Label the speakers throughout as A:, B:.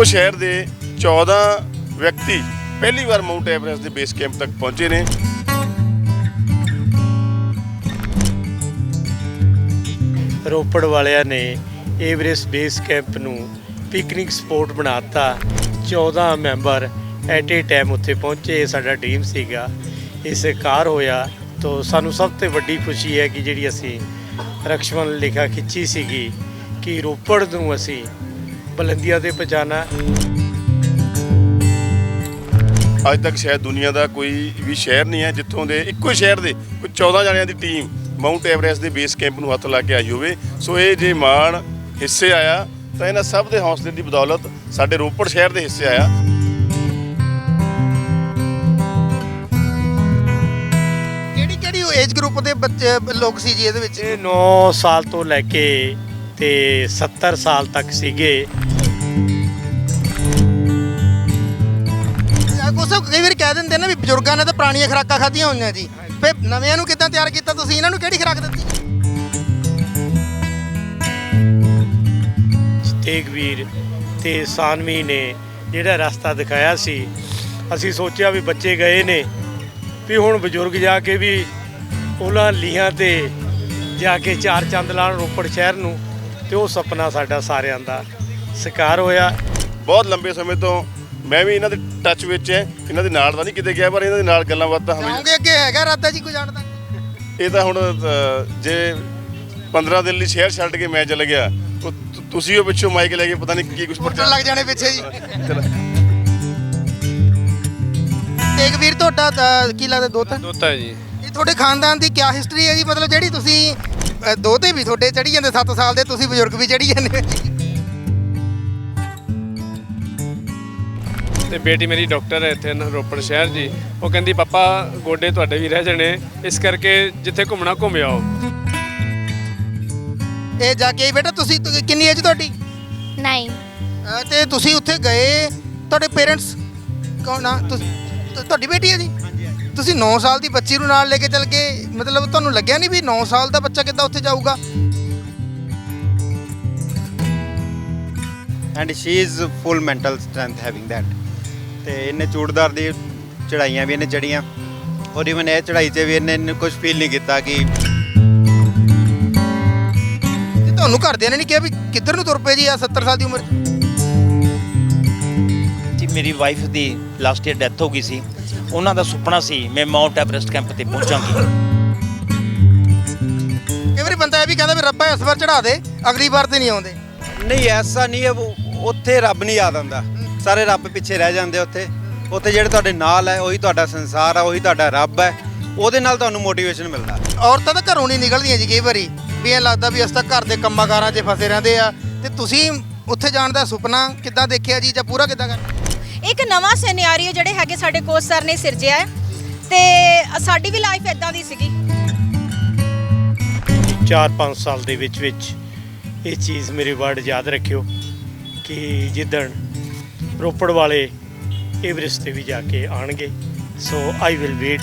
A: ਇੱਕੋ ਸ਼ਹਿਰ ਦੇ 14 ਵਿਅਕਤੀ ਪਹਿਲੀ ਵਾਰ ਮਾਊਂਟ ਐਵਰੈਸਟ ਦੇ ਬੇਸ ਕੈਂਪ ਤੱਕ ਪਹੁੰਚੇ ਨੇ।
B: ਰੋਪੜ ਵਾਲਿਆਂ ਨੇ ਏਵਰੈਸਟ ਬੇਸ ਕੈਂਪ ਨੂੰ ਪਿਕਨਿਕ ਸਪੋਟ ਬਣਾਤਾ। 14 ਮੈਂਬਰ ਐਟ ਏ ਟਾਈਮ ਉੱਥੇ ਪਹੁੰਚੇ ਇਹ ਸਾਡਾ ਟੀਮ ਸੀਗਾ। ਇਸ ਕਾਰ ਹੋਇਆ ਤੋਂ ਸਾਨੂੰ ਸਭ ਤੋਂ ਵੱਡੀ ਖੁਸ਼ੀ ਹੈ ਕਿ ਜਿਹੜੀ ਅਸੀਂ ਰਕਸ਼ਮਨ ਲਿਖਾ ਖਿੱਚੀ ਸੀਗੀ ਕਿ ਰੋਪੜ ਨੂੰ ਅਸੀਂ ਬੁਲੰਦੀਆਂ ਤੇ ਪਹੁੰਚਾਉਣਾ
A: ਅੱਜ ਤੱਕ ਸ਼ਾਇਦ ਦੁਨੀਆ ਦਾ ਕੋਈ ਵੀ ਸ਼ਹਿਰ ਨਹੀਂ ਹੈ ਜਿੱਥੋਂ ਦੇ ਇੱਕੋ ਹੀ ਸ਼ਹਿਰ ਦੇ ਕੋਈ 14 ਜਣਿਆਂ ਦੀ ਟੀਮ ਮਾਊਂਟ ਐਵਰੈਸਟ ਦੇ ਬੇਸ ਕੈਂਪ ਨੂੰ ਹੱਥ ਲਾ ਕੇ ਆਈ ਹੋਵੇ। ਸੋ ਇਹ ਜੇ ਮਾਣ ਹਿੱਸੇ ਆਇਆ ਤਾਂ ਇਹਨਾਂ ਸਭ ਦੇ ਹੌਸਲੇ ਦੀ ਬਦੌਲਤ ਸਾਡੇ ਰੋਪੜ ਸ਼ਹਿਰ ਦੇ ਹਿੱਸੇ ਆਇਆ।
C: ਕਿਹੜੀ ਕਿਹੜੀ ਏਜ ਗਰੁੱਪ ਦੇ ਬੱਚੇ ਲੋਕ ਸੀ ਜੀ ਇਹਦੇ ਵਿੱਚ?
B: ਇਹ 9 ਸਾਲ ਤੋਂ ਲੈ ਕੇ ਤੇ 70 ਸਾਲ ਤੱਕ ਸੀਗੇ।
C: ਕਈ ਵਾਰ ਕਹਿ ਦਿੰਦੇ ਨੇ ਵੀ ਬਜ਼ੁਰਗਾਂ ਨੇ ਤਾਂ ਪੁਰਾਣੀਆਂ ਖੁਰਾਕਾਂ ਖਾਧੀਆਂ ਹੋਈਆਂ ਜੀ। ਫੇ ਨਵਿਆਂ ਨੂੰ ਕਿੱਦਾਂ ਤਿਆਰ ਕੀਤਾ ਤੁਸੀਂ? ਇਹਨਾਂ ਨੂੰ ਕਿਹੜੀ ਖੁਰਾਕ ਦਿੱਤੀ?
B: ਤੇਗਵੀਰ ਤੇ ਸਾਨਵੀ ਨੇ ਜਿਹੜਾ ਰਸਤਾ ਦਿਖਾਇਆ ਸੀ ਅਸੀਂ ਸੋਚਿਆ ਵੀ ਬੱਚੇ ਗਏ ਨੇ ਵੀ ਹੁਣ ਬਜ਼ੁਰਗ ਜਾ ਕੇ ਵੀ ਉਹਨਾਂ ਲੀਹਾਂ ਤੇ ਜਾ ਕੇ ਚਾਰ ਚੰਦ ਲਾਉਣ ਰੋਪੜ ਸ਼ਹਿਰ ਨੂੰ ਤੇ ਉਹ ਸੁਪਨਾ ਸਾਡਾ ਸਾਰਿਆਂ ਦਾ ਸਾਕਾਰ ਹੋਇਆ।
A: ਬਹੁਤ ਲੰਬੇ ਸਮੇਂ ਤੋਂ ਮੈਂ ਵੀ ਇਹਨਾਂ ਦੇ ਟੱਚ ਵਿੱਚ ਹੈ ਇਹਨਾਂ ਦੇ ਨਾਲ ਤਾਂ ਨਹੀਂ ਕਿਤੇ ਗਿਆ ਪਰ ਇਹਨਾਂ ਦੇ ਨਾਲ ਗੱਲਾਂ ਬਾਤਾਂ ਹਮੇਸ਼ਾ
C: ਜਾਓਗੇ ਅੱਗੇ ਹੈਗਾ ਰਾਦਾ ਜੀ ਕੋਈ ਜਾਣਦਾ
A: ਇਹ ਤਾਂ ਹੁਣ ਅ, ਜੇ 15 ਦਿਨ ਲਈ ਸ਼ਹਿਰ ਛੱਡ ਕੇ ਮੈਂ ਚਲ ਗਿਆ ਤੁ- ਤੁਸੀਂ ਉਹ ਪਿੱਛੋਂ ਮਾਈਕ ਲੈ ਕੇ ਪਤਾ ਨਹੀਂ ਕੀ ਕੁਝ
C: ਪੁੱਟਣ ਲੱਗ ਜਾਣੇ ਪਿੱਛੇ ਜੀ। ਤੇਗਵੀਰ ਤੁਹਾਡਾ ਤਾਂ ਕੀ ਲੱਗਦਾ ਦੋਤਾ?
D: ਦੋਤਾ ਜੀ।
C: ਇਹ ਤੁਹਾਡੇ ਖਾਨਦਾਨ ਦੀ ਕੀ ਹਿਸਟਰੀ ਹੈ ਜੀ? ਮਤਲਬ ਜਿਹੜੀ ਤੁਸੀਂ ਅ, ਦੋਤੇ ਵੀ ਤੁਹਾਡੇ ਚੜੀ ਜਾਂਦੇ 7 ਸਾਲ ਦੇ ਤੁਸੀਂ ਬਜ਼ੁਰਗ ਵੀ ਚੜੀ ਜਾਂਦੇ
D: ਤੇ ਬੇਟੀ ਮੇਰੀ ਡਾਕਟਰ ਹੈ ਇੱਥੇ ਨਾ ਰੋਪੜ ਸ਼ਹਿਰ ਜੀ। ਉਹ ਕਹਿੰਦੀ ਪਾਪਾ ਗੋਡੇ ਤੁਹਾਡੇ ਵੀ ਰਹਿ ਜਾਣੇ। ਇਸ ਕਰਕੇ ਜਿੱਥੇ ਘੁੰਮਣਾ ਘੁੰਮ ਆਓ
C: ਇਹ ਜਾ ਕੇ ਬੇਟਾ ਤੁਸੀਂ ਤੁ- ਕਿੰਨੀ ਏਜ ਤੁਹਾਡੀ?
E: ਨਹੀਂ
C: ਤੇ ਤੁਸੀਂ ਉੱਥੇ ਗਏ। ਤੁਹਾਡੇ ਪੇਰੈਂਟਸ ਕੌਣ ਆ? ਤੁਸ- ਤੁ- ਤੁਹਾਡੀ ਬੇਟੀ ਹੈ ਜੀ? ਤੁਸੀਂ 9 ਸਾਲ ਦੀ ਬੱਚੀ ਨੂੰ ਨਾਲ ਲੈ ਕੇ ਚੱਲ ਗਏ। ਮਤਲਬ ਤੁਹਾਨੂੰ ਲੱਗਿਆ ਨਹੀਂ ਵੀ 9 ਸਾਲ ਦਾ ਬੱਚਾ ਕਿੱਦਾਂ ਉੱਥੇ ਜਾਊਗਾ?
F: And she is full mental strength having that ਤੇ ਇਹਨੇ ਚੂੜਦਾਰ ਦੀ ਚੜਾਈਆਂ ਵੀ ਇਹਨੇ ਚੜੀਆਂ ਔਰ ਇਵਨ ਇਹ ਚੜਾਈ 'ਚ ਵੀ ਇਹਨੇ ਕੁਝ ਫੀਲ ਨਹੀਂ ਕੀਤਾ ਕਿ
C: ਤੇ ਤੁਹਾਨੂੰ ਘਰਦਿਆਂ ਨੇ ਨਹੀਂ ਕਿਹਾ ਵੀ ਕਿੱਧਰ ਨੂੰ ਤੁਰ ਪਏ ਜੀ ਆ 70 ਸਾਲ ਦੀ ਉਮਰ 'ਚ?
G: ਜੀ ਮੇਰੀ ਵਾਈਫ ਦੀ ਲਾਸਟ ਈਅਰ ਡੈਥ ਹੋ ਗਈ ਸੀ। ਉਹਨਾਂ ਦਾ ਸੁਪਨਾ ਸੀ ਮੈਂ ਮਾਊਂਟ ਐਵਰੈਸਟ ਕੈਂਪ ਤੇ ਪਹੁੰਚਾਂਗੀ।
C: ਕਈ ਵਾਰੀ ਬੰਦਾ ਇਹ ਵੀ ਕਹਿੰਦਾ ਵੀ ਰੱਬਾ ਇਸ ਵਾਰ ਚੜਾ ਦੇ ਅਗਲੀ ਵਾਰ ਤੇ ਨਹੀਂ ਆਉਂਦੇ।
F: ਨਹੀਂ ਐਸਾ ਨਹੀਂ ਹੈ ਉਹ- ਉੱਥੇ ਰੱਬ ਨਹੀਂ ਯਾਦ ਆਉਂਦਾ। ਸਾਰੇ ਰੱਬ ਪਿੱਛੇ ਰਹਿ ਜਾਂਦੇ ਉੱਥੇ। ਉੱਥੇ ਜਿਹੜੇ ਤੁਹਾਡੇ ਨਾਲ ਹੈ ਉਹੀ ਤੁਹਾਡਾ ਸੰਸਾਰ ਹੈ ਉਹੀ ਤੁਹਾਡਾ ਰੱਬ ਹੈ ਉਹਦੇ ਨਾਲ ਤੁਹਾਨੂੰ ਮੋਟੀਵੇਸ਼ਨ ਮਿਲਦਾ।
C: ਔਰਤਾਂ ਤਾਂ ਘਰੋਂ ਨਹੀਂ ਨਿਕਲਦੀਆਂ ਜੀ ਕਈ ਵਾਰੀ। ਵੀ ਇਹ ਲੱਗਦਾ ਵੀ ਅਸੀਂ ਤਾਂ ਘਰ ਦੇ ਕੰਮਾਂ ਕਾਰਾਂ 'ਚ ਫਸੇ ਰਹਿੰਦੇ ਆ। ਤੇ ਤੁਸੀਂ ਉੱਥੇ ਜਾਣ ਦਾ ਸੁਪਨਾ ਕਿੱਦਾਂ ਦੇਖਿਆ ਜੀ ਜਾਂ ਪੂਰਾ ਕਿੱਦਾਂ ਕਰਨਾ
H: ਇੱਕ ਨਵਾਂ ਸਿਨੈਰੀਓ ਜਿਹੜੇ ਹੈਗੇ ਸਾਡੇ ਕੋਚ ਸਰ ਨੇ ਸਿਰਜਿਆ ਹੈ। ਤੇ ਸਾਡੀ ਵੀ ਲਾਈਫ ਇਦਾਂ ਦੀ ਸੀਗੀ।
B: 4-5 ਸਾਲ ਦੇ ਵਿੱਚ ਵਿੱਚ ਇਹ ਚੀਜ਼ ਮੇਰੇ ਵਰਡ ਯਾਦ ਰੱਖਿਓ ਕਿ ਜਿੱਦਣ ਰੋਪੜ ਵਾਲੇ ਐਵਰੈਸਟ ਤੇ ਵੀ ਜਾ ਕੇ ਆਣਗੇ so I will wait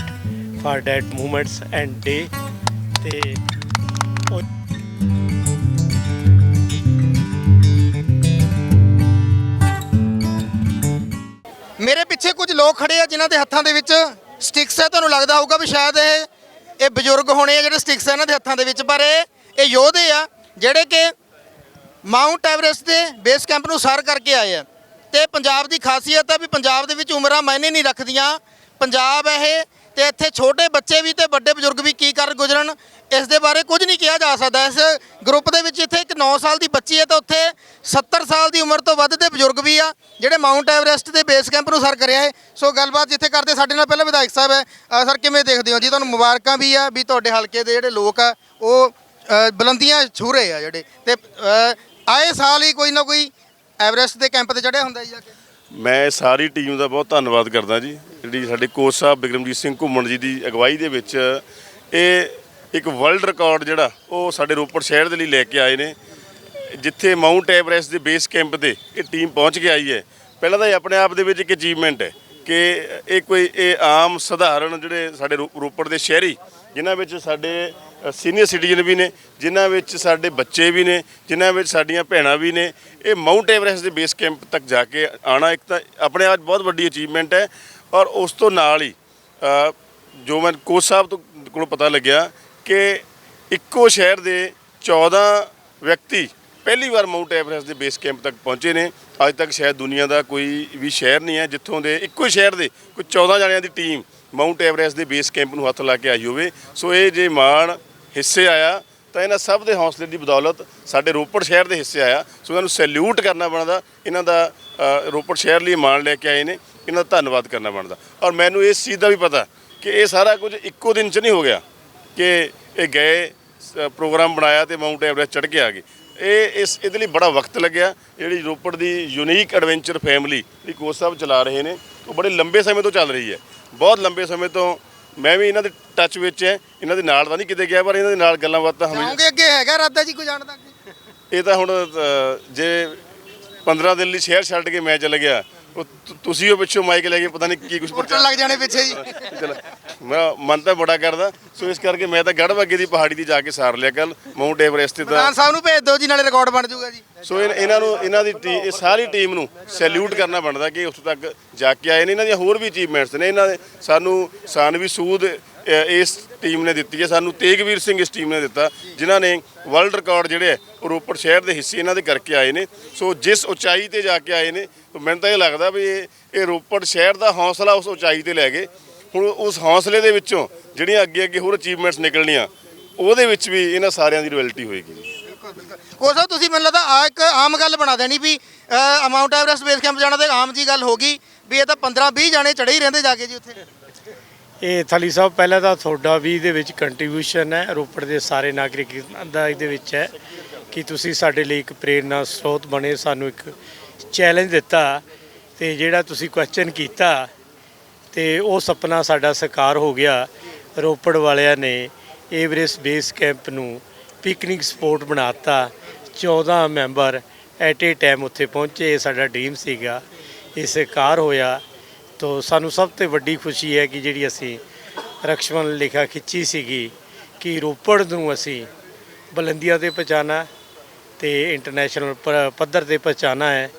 B: for that moments and day ਤੇ
C: ਮੇਰੇ ਪਿੱਛੇ ਕੁਝ ਲੋਕ ਖੜੇ ਆ ਜਿਨ੍ਹਾਂ ਦੇ ਹੱਥਾਂ ਦੇ ਵਿੱਚ ਸਟਿਕਸ ਹੈ ਤੁਹਾਨੂੰ ਲੱਗਦਾ ਹੋਊਗਾ ਵੀ ਸ਼ਾਇਦ ਇਹ ਇਹ ਬਜ਼ੁਰਗ ਹੋਣੇ ਆ ਜਿਹੜੇ ਸਟਿਕਸ ਆ ਇਹਨਾਂ ਦੇ ਹੱਥਾਂ ਦੇ ਵਿੱਚ। ਪਰ ਇਹ ਇਹ ਯੋਧੇ ਆ ਜਿਹੜੇ ਕਿ ਮਾਊਂਟ ਐਵਰੈਸਟ ਦੇ ਬੇਸ ਕੈਂਪ ਨੂੰ ਸਰ ਕਰਕੇ ਆਏ ਆ। ਤੇ ਪੰਜਾਬ ਦੀ ਖਾਸੀਅਤ ਹੈ ਵੀ ਪੰਜਾਬ ਦੇ ਵਿੱਚ ਉਮਰਾਂ ਮਾਇਨੇ ਨਹੀਂ ਰੱਖਦੀਆਂ। ਪੰਜਾਬ ਹੈ ਇਹ ਤੇ ਇੱਥੇ ਛੋਟੇ ਬੱਚੇ ਵੀ ਤੇ ਵੱਡੇ ਬਜ਼ੁਰਗ ਵੀ ਕੀ ਕਰ ਗੁਜ਼ਰਨ ਇਸ ਦੇ ਬਾਰੇ ਕੁਝ ਨਹੀਂ ਕਿਹਾ ਜਾ ਸਕਦਾ। ਇਸ ਗਰੁੱਪ ਦੇ ਵਿੱਚ ਇੱਥੇ ਇੱਕ 9 ਸਾਲ ਦੀ ਬੱਚੀ ਹੈ ਤੇ ਉੱਥੇ 70 ਸਾਲ ਦੀ ਉਮਰ ਤੋਂ ਵੱਧ ਦੇ ਬਜ਼ੁਰਗ ਵੀ ਆ ਜਿਹੜੇ ਮਾਊਂਟ ਐਵਰੈਸਟ ਦੇ ਬੇਸ ਕੈਂਪ ਨੂੰ ਸਰ ਕਰਿਆ ਹੈ। ਸੋ ਗੱਲਬਾਤ ਜਿੱਥੇ ਕਰਦੇ ਸਾਡੇ ਨਾਲ ਪਹਿਲਾਂ ਵਿਧਾਇਕ ਸਾਹਿਬ ਹੈ। ਸਰ ਕਿਵੇਂ ਦੇਖਦੇ ਹੋ? ਜੀ ਤੁਹਾਨੂੰ ਮੁਬਾਰਕਾਂ ਵੀ ਆ ਵੀ ਤੁਹਾਡੇ ਹਲਕੇ ਦੇ ਜਿਹੜੇ ਲੋਕ ਆ ਉਹ ਅ, ਬੁਲੰਦੀਆਂ ਛੂ ਰਹੇ ਆ ਜਿਹੜੇ। ਤੇ ਆਏ ਸਾਲ ਹੀ ਕੋਈ ਨਾ ਕੋਈ ਐਵਰੈਸਟ ਦੇ ਕੈਂਪ ਤੇ ਚੜਿਆ ਹੁੰਦਾ ਜੀ ਜਾ ਕੇ?
A: ਮੈਂ ਸਾਰੀ ਟੀਮ ਦਾ ਬਹੁਤ ਧੰਨਵਾਦ ਕਰਦਾ ਜੀ, ਜਿਹੜੀ ਸਾਡੇ ਕੋਚ ਸਾਹਿਬ ਬਿਕਰਮਜੀਤ ਸਿੰਘ ਘੁੰਮਣ ਜੀ ਦੀ ਅਗਵਾਈ ਦੇ ਵਿੱਚ ਇਹ ਇੱਕ ਵਰਲਡ ਰਿਕਾਰਡ ਜਿਹੜਾ, ਉਹ ਸਾਡੇ ਰੋਪੜ ਸ਼ਹਿਰ ਦੇ ਲਈ ਲੈ ਕੇ ਆਏ ਨੇ। ਜਿੱਥੇ ਮਾਊਂਟ ਐਵਰੈਸਟ ਦੇ ਬੇਸ ਕੈਂਪ ਤੇ ਇਹ ਟੀਮ ਪਹੁੰਚ ਕੇ ਆਈ ਹੈ। ਪਹਿਲਾਂ ਤਾਂ ਇਹ ਆਪਣੇ ਆਪ ਦੇ ਵਿੱਚ ਇੱਕ ਅਚੀਵਮੈਂਟ ਹੈ ਕਿ ਇਹ ਕੋਈ, ਇਹ ਆਮ ਸਧਾਰਨ ਜਿਹੜੇ ਸਾਡੇ ਰੋ- ਰੋਪੜ ਦੇ ਸ਼ਹਿਰੀ, ਜਿਨ੍ਹਾਂ ਵਿੱਚ ਸਾਡੇ ਸੀਨੀਅਰ ਸਿਟੀਜ਼ਨ ਵੀ ਨੇ, ਜਿਨ੍ਹਾਂ ਵਿੱਚ ਸਾਡੇ ਬੱਚੇ ਵੀ ਨੇ, ਜਿਨ੍ਹਾਂ ਵਿੱਚ ਸਾਡੀਆਂ ਭੈਣਾਂ ਵੀ ਨੇ, ਇਹ ਮਾਊਂਟ ਐਵਰੈਸਟ ਦੇ ਬੇਸ ਕੈਂਪ ਤੱਕ ਜਾ ਕੇ ਆਣਾ ਇੱਕ ਤਾਂ ਆਪਣੇ ਆਪ ਬਹੁਤ ਵੱਡੀ ਅਚੀਵਮੈਂਟ ਹੈ ਔਰ ਉਸ ਤੋਂ ਨਾਲ ਹੀ ਜੋ ਮੈਂ ਕੋਚ ਸਾਹਿਬ ਤੋਂ ਕੋਲੋਂ ਪਤਾ ਲੱਗਿਆ ਕਿ ਇੱਕੋ ਸ਼ਹਿਰ ਦੇ 14 ਵਿਅਕਤੀ ਪਹਿਲੀ ਵਾਰ ਮਾਊਂਟ ਐਵਰੈਸਟ ਦੇ ਬੇਸ ਕੈਂਪ ਤੱਕ ਪਹੁੰਚੇ ਨੇ। ਅੱਜ ਤੱਕ ਸ਼ਾਇਦ ਦੁਨੀਆ ਦਾ ਕੋਈ ਵੀ ਸ਼ਹਿਰ ਨਹੀਂ ਹੈ ਜਿੱਥੋਂ ਦੇ ਇੱਕੋ ਸ਼ਹਿਰ ਦੇ ਕੋਈ 14 ਜਣਿਆਂ ਦੀ ਟੀਮ ਮਾਊਂਟ ਐਵਰੈਸਟ ਦੇ ਬੇਸ ਕੈਂਪ ਨੂੰ ਹੱਥ ਲਾ ਕੇ ਆਈ ਹੋਵੇ। ਸੋ ਇਹ ਜੇ ਮਾਣ ਹਿੱਸੇ ਆਇਆ ਤਾਂ ਇਹਨਾਂ ਸਭ ਦੇ ਹੌਸਲੇ ਦੀ ਬਦੌਲਤ ਸਾਡੇ ਰੋਪੜ ਸ਼ਹਿਰ ਦੇ ਹਿੱਸੇ ਆਇਆ। ਸੋ ਇਹਨਾਂ ਨੂੰ ਸੈਲੂਟ ਕਰਨਾ ਬਣਦਾ। ਇਹਨਾਂ ਦਾ ਰੋਪੜ ਸ਼ਹਿਰ ਲਈ ਮਾਣ ਲੈ ਕੇ ਆਏ ਨੇ। ਇਹਨਾਂ ਦਾ ਧੰਨਵਾਦ ਕਰਨਾ ਬਣਦਾ। ਔਰ ਮੈਨੂੰ ਇਸ ਚੀਜ਼ ਦਾ ਵੀ ਪਤਾ ਕਿ ਇਹ ਸਾਰਾ ਕੁਝ ਇੱਕੋ ਦਿਨ 'ਚ ਨਹੀਂ ਹੋ ਗਿਆ ਕਿ ਇਹ ਗਏ ਪ੍ਰੋਗਰਾਮ ਬਣਾਇਆ ਤੇ ਮਾਊਂਟ ਐਵਰੈਸਟ ਚੜ੍ਹ ਕੇ ਆ ਗਏ। ਇਹ ਇਸ, ਇਹਦੇ ਲਈ ਬੜਾ ਵਕਤ ਲੱਗਿਆ। ਜਿਹੜੀ ਰੋਪੜ ਦੀ ਯੂਨੀਕ ਐਡਵੈਂਚਰ ਫੈਮਿਲੀ ਜਿਹੜੀ ਕੋਚ ਸਾਹਿਬ ਚਲਾ ਰਹੇ ਨੇ, ਉਹ ਬੜੇ ਲੰਬੇ ਸਮੇਂ ਤੋਂ ਚੱਲ ਰਹੀ ਹੈ। ਬਹੁਤ ਲੰਬੇ ਸਮੇਂ ਤੋਂ ਮੈਂ ਵੀ ਇਹਨਾਂ ਦੇ ਟੱਚ ਵਿੱਚ ਹੈ ਇਹਨਾਂ ਦੇ ਨਾਲ ਤਾਂ ਨਹੀਂ ਕਿਤੇ ਗਿਆ ਪਰ ਇਹਨਾਂ ਦੇ ਨਾਲ ਗੱਲਾਂ ਬਾਤਾਂ ਹਮੇਸ਼ਾ
C: ਜਾਓਗੇ ਅੱਗੇ ਹੈਗਾ ਇਰਾਦਾ ਜੀ ਕੋਈ ਜਾਣ ਦਾ ਅੱਗੇ?
A: ਇਹ ਤਾਂ ਹੁਣ ਅ, ਜੇ 15 ਦਿਨ ਲਈ ਸ਼ਹਿਰ ਛੱਡ ਕੇ ਮੈਂ ਚਲ ਗਿਆ ਉਹ ਤੁ- ਤੁਸੀਂ ਉਹ ਪਿੱਛੋਂ ਮਾਈਕ ਲੈ ਕੇ ਪਤਾ ਨਹੀਂ ਕੀ ਕੁਝ
C: ਪੋਸਟਰ ਲੱਗ ਜਾਣੇ ਪਿੱਛੇ ਜੀ
A: ਚਲ ਮੈਂ ਮਨ ਤਾਂ ਬੜਾ ਕਰਦਾ। ਸੋ ਇਸ ਕਰਕੇ ਮੈਂ ਤਾਂ ਗੜਬੱਗੇ ਦੀ ਪਹਾੜੀ ਦੀ ਜਾ ਕੇ ਸਾਰ ਲਿਆ। ਕੱਲ ਮਾਊਂਟ ਐਵਰੈਸਟ ਤੇ ਤਾਂ
C: ਪ੍ਰਧਾਨ ਸਾਹਿਬ ਨੂੰ ਭੇਜ ਦਿਓ ਜੀ ਨਾਲੇ ਰਿਕਾਰਡ ਬਣ ਜਾਊਗਾ ਜੀ।
A: ਸੋ ਇਹ- ਇਹਨਾਂ ਨੂੰ ਇਹਨਾਂ ਦੀ ਟੀ- ਇਹ ਸਾਰੀ ਟੀਮ ਨੂੰ ਸੈਲੂਟ ਕਰਨਾ ਬਣਦਾ ਕਿ ਉੱਥੇ ਤੱਕ ਜਾ ਕੇ ਆਏ ਨੇ। ਇਹਨਾਂ ਦੀਆਂ ਹੋਰ ਵੀ ਅਚੀਵਮੈਂਟਸ ਨੇ। ਇਹਨਾਂ ਦੇ ਸਾਨੂੰ ਸਾਨਵੀ ਸੂਦ ਅ, ਇਸ ਟੀਮ ਨੇ ਦਿੱਤੀ ਹੈ। ਸਾਨੂੰ ਤੇਗਵੀਰ ਸਿੰਘ ਇਸ ਟੀਮ ਨੇ ਦਿੱਤਾ ਜਿਨ੍ਹਾਂ ਨੇ ਵਰਲਡ ਰਿਕਾਰਡ ਜਿਹੜੇ ਹੈ ਉਹ ਰੋਪੜ ਸ਼ਹਿਰ ਦੇ ਹਿੱਸੇ ਇਹਨਾਂ ਦੇ ਕਰਕੇ ਆਏ ਨੇ। ਸੋ ਜਿਸ ਉਚਾਈ ਤੇ ਜਾ ਕੇ ਆਏ ਨੇ ਮੈਨੂੰ ਤਾਂ ਇਹ ਲੱਗਦਾ ਵੀ ਇਹ ਇਹ ਰੋਪੜ ਸ਼ਹਿਰ ਦਾ ਹੌਸਲਾ ਉਸ ਉਚਾਈ ਤੇ ਲੈ ਗਏ। ਹੁਣ ਉਸ ਹੌਸਲੇ ਦੇ ਵਿੱਚੋਂ ਜਿਹੜੀਆਂ ਅੱਗੇ ਅੱਗੇ ਹੋਰ ਅਚੀਵਮੈਂਟਸ ਨਿਕਲਣੀਆਂ ਉਹਦੇ ਵਿੱਚ ਵੀ ਇਹਨਾਂ ਸਾਰਿਆਂ ਦੀ ਰਾਇਲਟੀ ਹੋਏਗੀ।
C: ਕੋਚ ਸਾਹਿਬ ਤੁਸੀਂ ਮੈਨੂੰ ਲੱਗਦਾ ਆ ਇੱਕ ਆਮ ਗੱਲ ਬਣਾ ਦੇਣੀ ਵੀ ਅਮਾਉਂਟ ਐਵਰੈਸਟ ਬੇਸ ਕੈਂਪ ਜਾਣਾ ਤੇ ਆਮ ਜੀ ਗੱਲ ਹੋ ਗਈ ਵੀ ਇਹ ਤਾਂ 15 20 ਜਾਣੇ ਚੜੇ ਹੀ ਰਹਿੰਦੇ ਜਾ ਕੇ ਜੀ ਉੱਥੇ।
B: ਇਹ ਥਲੀ ਸਾਹਿਬ ਪਹਿਲਾਂ ਤਾਂ ਤੁਹਾਡਾ ਵੀ ਇਹਦੇ ਵਿੱਚ ਕੰਟਰੀਬਿਊਸ਼ਨ ਹੈ ਰੋਪੜ ਦੇ ਸਾਰੇ ਨਾਗਰਿਕਾਂ ਦਾ ਇਹਦੇ ਵਿੱਚ ਹੈ ਕਿ ਤੁਸੀਂ ਸਾਡੇ ਲਈ ਇੱਕ ਪ੍ਰੇਰਨਾ ਸਰੋਤ ਬਣੇ ਸਾਨੂੰ ਇੱਕ ਚੈਲੰਜ ਦਿੱਤਾ ਤੇ ਜਿਹੜਾ ਤੁਸੀਂ ਕੁਐਸਚਨ ਕੀਤਾ ਤੇ ਉਹ ਸੁਪਨਾ ਸਾਡਾ ਸਾਕਾਰ ਹੋ ਗਿਆ। ਰੋਪੜ ਵਾਲਿਆਂ ਨੇ ਏਵਰੈਸਟ ਬੇਸ ਕੈਂਪ ਨੂੰ ਪਿਕਨਿਕ ਸਪੋਟ ਬਣਾਤਾ। 14 ਮੈਂਬਰ ਐਟ ਏ ਟਾਈਮ ਉੱਥੇ ਪਹੁੰਚੇ, ਇਹ ਸਾਡਾ ਡ੍ਰੀਮ ਸੀਗਾ। ਇਹ ਸਾਕਾਰ ਹੋਇਆ। ਤੋ ਸਾਨੂੰ ਸਭ ਤੋਂ ਵੱਡੀ ਖੁਸ਼ੀ ਹੈ ਕਿ ਜਿਹੜੀ ਅਸੀਂ ਰਕਸ਼ਮਨ ਲਿਖਾ ਖਿੱਚੀ ਸੀਗੀ ਕਿ ਰੋਪੜ ਨੂੰ ਅਸੀਂ ਬੁਲੰਦੀਆਂ ਤੇ ਪਹੁੰਚਾਉਣਾ ਤੇ ਇੰਟਰਨੈਸ਼ਨਲ ਪੱਧਰ ਤੇ ਪਹੁੰਚਾਉਣਾ ਹੈ।